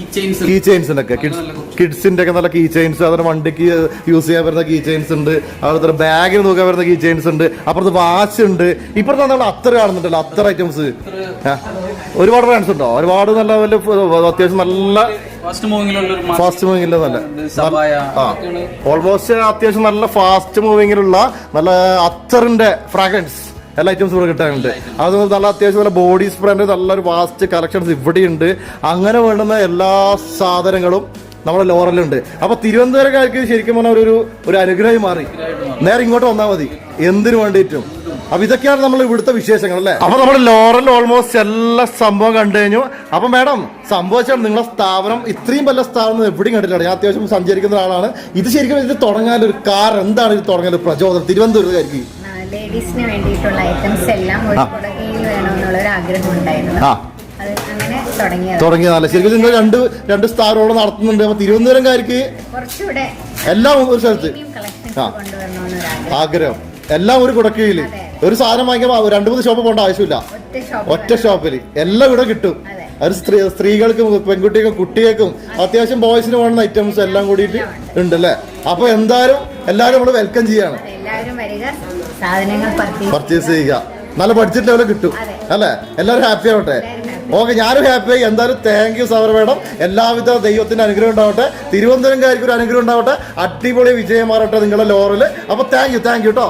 ചെയിൻസ് ഒക്കെ കിഡ്സ് കിഡ്സിന്റെ ഒക്കെ നല്ല കീ ചെയിൻസ് അതുപോലെ വണ്ടിക്ക് യൂസ് ചെയ്യാൻ വരുന്ന കീ ചെയിൻസ് ഉണ്ട്. അതുപോലെ ബാഗിന് നോക്കാൻ വരുന്ന കീ ചെയിൻസ് ഉണ്ട്. അപ്പുറത്ത് വാച്ച് ഉണ്ട്. ഇപ്പുറത്ത് നമ്മൾ അത്ര കാണുന്നുണ്ടല്ലോ. അത്ര ഐറ്റംസ് ഒരുപാട് ബ്രാൻഡ്സ് ഉണ്ടോ? ഒരുപാട് നല്ല നല്ല അത്യാവശ്യം നല്ല ഫാസ്റ്റ് മൂവിംഗിലുള്ള നല്ല ഓൾമോസ്റ്റ് അത്യാവശ്യം നല്ല ഫാസ്റ്റ് മൂവിംഗിലുള്ള നല്ല അത്തറിന്റെ ഫ്രാഗ്രൻസ് എല്ലാ ഐറ്റംസും ഇവിടെ കിട്ടാനുണ്ട്. അത് നല്ല അത്യാവശ്യം നല്ല ബോഡി സ്പ്രേന്റെ നല്ലൊരു വാസ്റ്റ് കളക്ഷൻസ് ഇവിടെയുണ്ട്. അങ്ങനെ വേണ്ടുന്ന എല്ലാ സാധനങ്ങളും നമ്മുടെ ലോറലുണ്ട്. അപ്പൊ തിരുവനന്തപുരക്കാർക്ക് ശരിക്കും പറഞ്ഞാൽ ഒരു ഒരു അനുഗ്രഹമായി മാറി. നേരെ ഇങ്ങോട്ട് വന്നാൽ മതി. എന്തിനു വേണ്ടിയിട്ടും. അപ്പൊ ഇതൊക്കെയാണ് നമ്മൾ ഇവിടുത്തെ വിശേഷങ്ങൾ അല്ലേ? അപ്പൊ നമ്മുടെ ലോറൽ ഓൾമോസ്റ്റ് എല്ലാ സംഭവം കണ്ടു കഴിഞ്ഞു. അപ്പൊ മാഡം സംഭവിച്ചാൽ നിങ്ങളെ സ്ഥാപനം ഇത്രയും വലിയ സ്ഥാപനം എവിടെയും കണ്ടിട്ടില്ല. ഞാൻ അത്യാവശ്യം സഞ്ചരിക്കുന്ന ഒരാളാണ്. ഇത് ശരിക്കും ഇത് തുടങ്ങാൻ ഒരു കാർ എന്താണ് ഇത് തുടങ്ങാൻ പ്രചോദനം തിരുവനന്തപുരത്തായിരിക്കും ലേഡീസിന് വേണ്ടിയിട്ടുള്ള ഐറ്റംസ് എല്ലാം ഒരു ആ. കുടകീഴിൽ വേണമെന്നുള്ള ഒരു ആഗ്രഹം ഉണ്ടായിരുന്നു ആ തുടങ്ങിയതല്ല? ശരിക്കും നിങ്ങൾ രണ്ട് രണ്ട് സ്ഥാപനങ്ങൾ നടത്തുന്നുണ്ട്. അപ്പൊ തിരുവനന്തപുരംകാർക്ക് എല്ലാം ഒരു സ്ഥലത്ത്. ആ. ആഗ്രഹം. എല്ലാം ഒരു കുടക്കീഴിൽ. ഒരു സാധനം വാങ്ങിക്കുമ്പോൾ രണ്ട് മൂന്ന് ഷോപ്പ് പോകേണ്ട ആവശ്യമില്ല. ഒറ്റ ഷോപ്പ് ഒറ്റ ഷോപ്പിൽ എല്ലാം ഇവിടെ കിട്ടും. അതെ. സ്ത്രീ സ്ത്രീകൾക്കും പെൺകുട്ടികൾക്കും കുട്ടികൾക്കും അത്യാവശ്യം ബോയ്സിന് വേണ്ട ഐറ്റംസ് എല്ലാം കൂടിയിട്ട് ഉണ്ട്. അല്ലേ അപ്പൊ എന്തായാലും എല്ലാവരും നമ്മൾ വെൽക്കം ചെയ്യാണ്. എല്ലാവരും വരിക. സാധനങ്ങൾ പർച്ചേസ് ചെയ്യുക. നല്ല ബഡ്ജറ്റ് ലെവലിൽ കിട്ടും. അല്ലെ? എല്ലാവരും ഹാപ്പി ആവട്ടെ. ഓക്കെ ഞാനും ഹാപ്പി ആയി. എന്തായാലും താങ്ക് യു സാർ മേഡം. എല്ലാവിധ ദൈവത്തിന്റെ അനുഗ്രഹം ഉണ്ടാവട്ടെ. തിരുവനന്തപുരംകാർക്ക് ഒരു അനുഗ്രഹം ഉണ്ടാവട്ടെ. അടിപൊളി വിജയമാറട്ടെ നിങ്ങളുടെ ലോറിൽ അപ്പൊ താങ്ക് യു താങ്ക് യു കേട്ടോ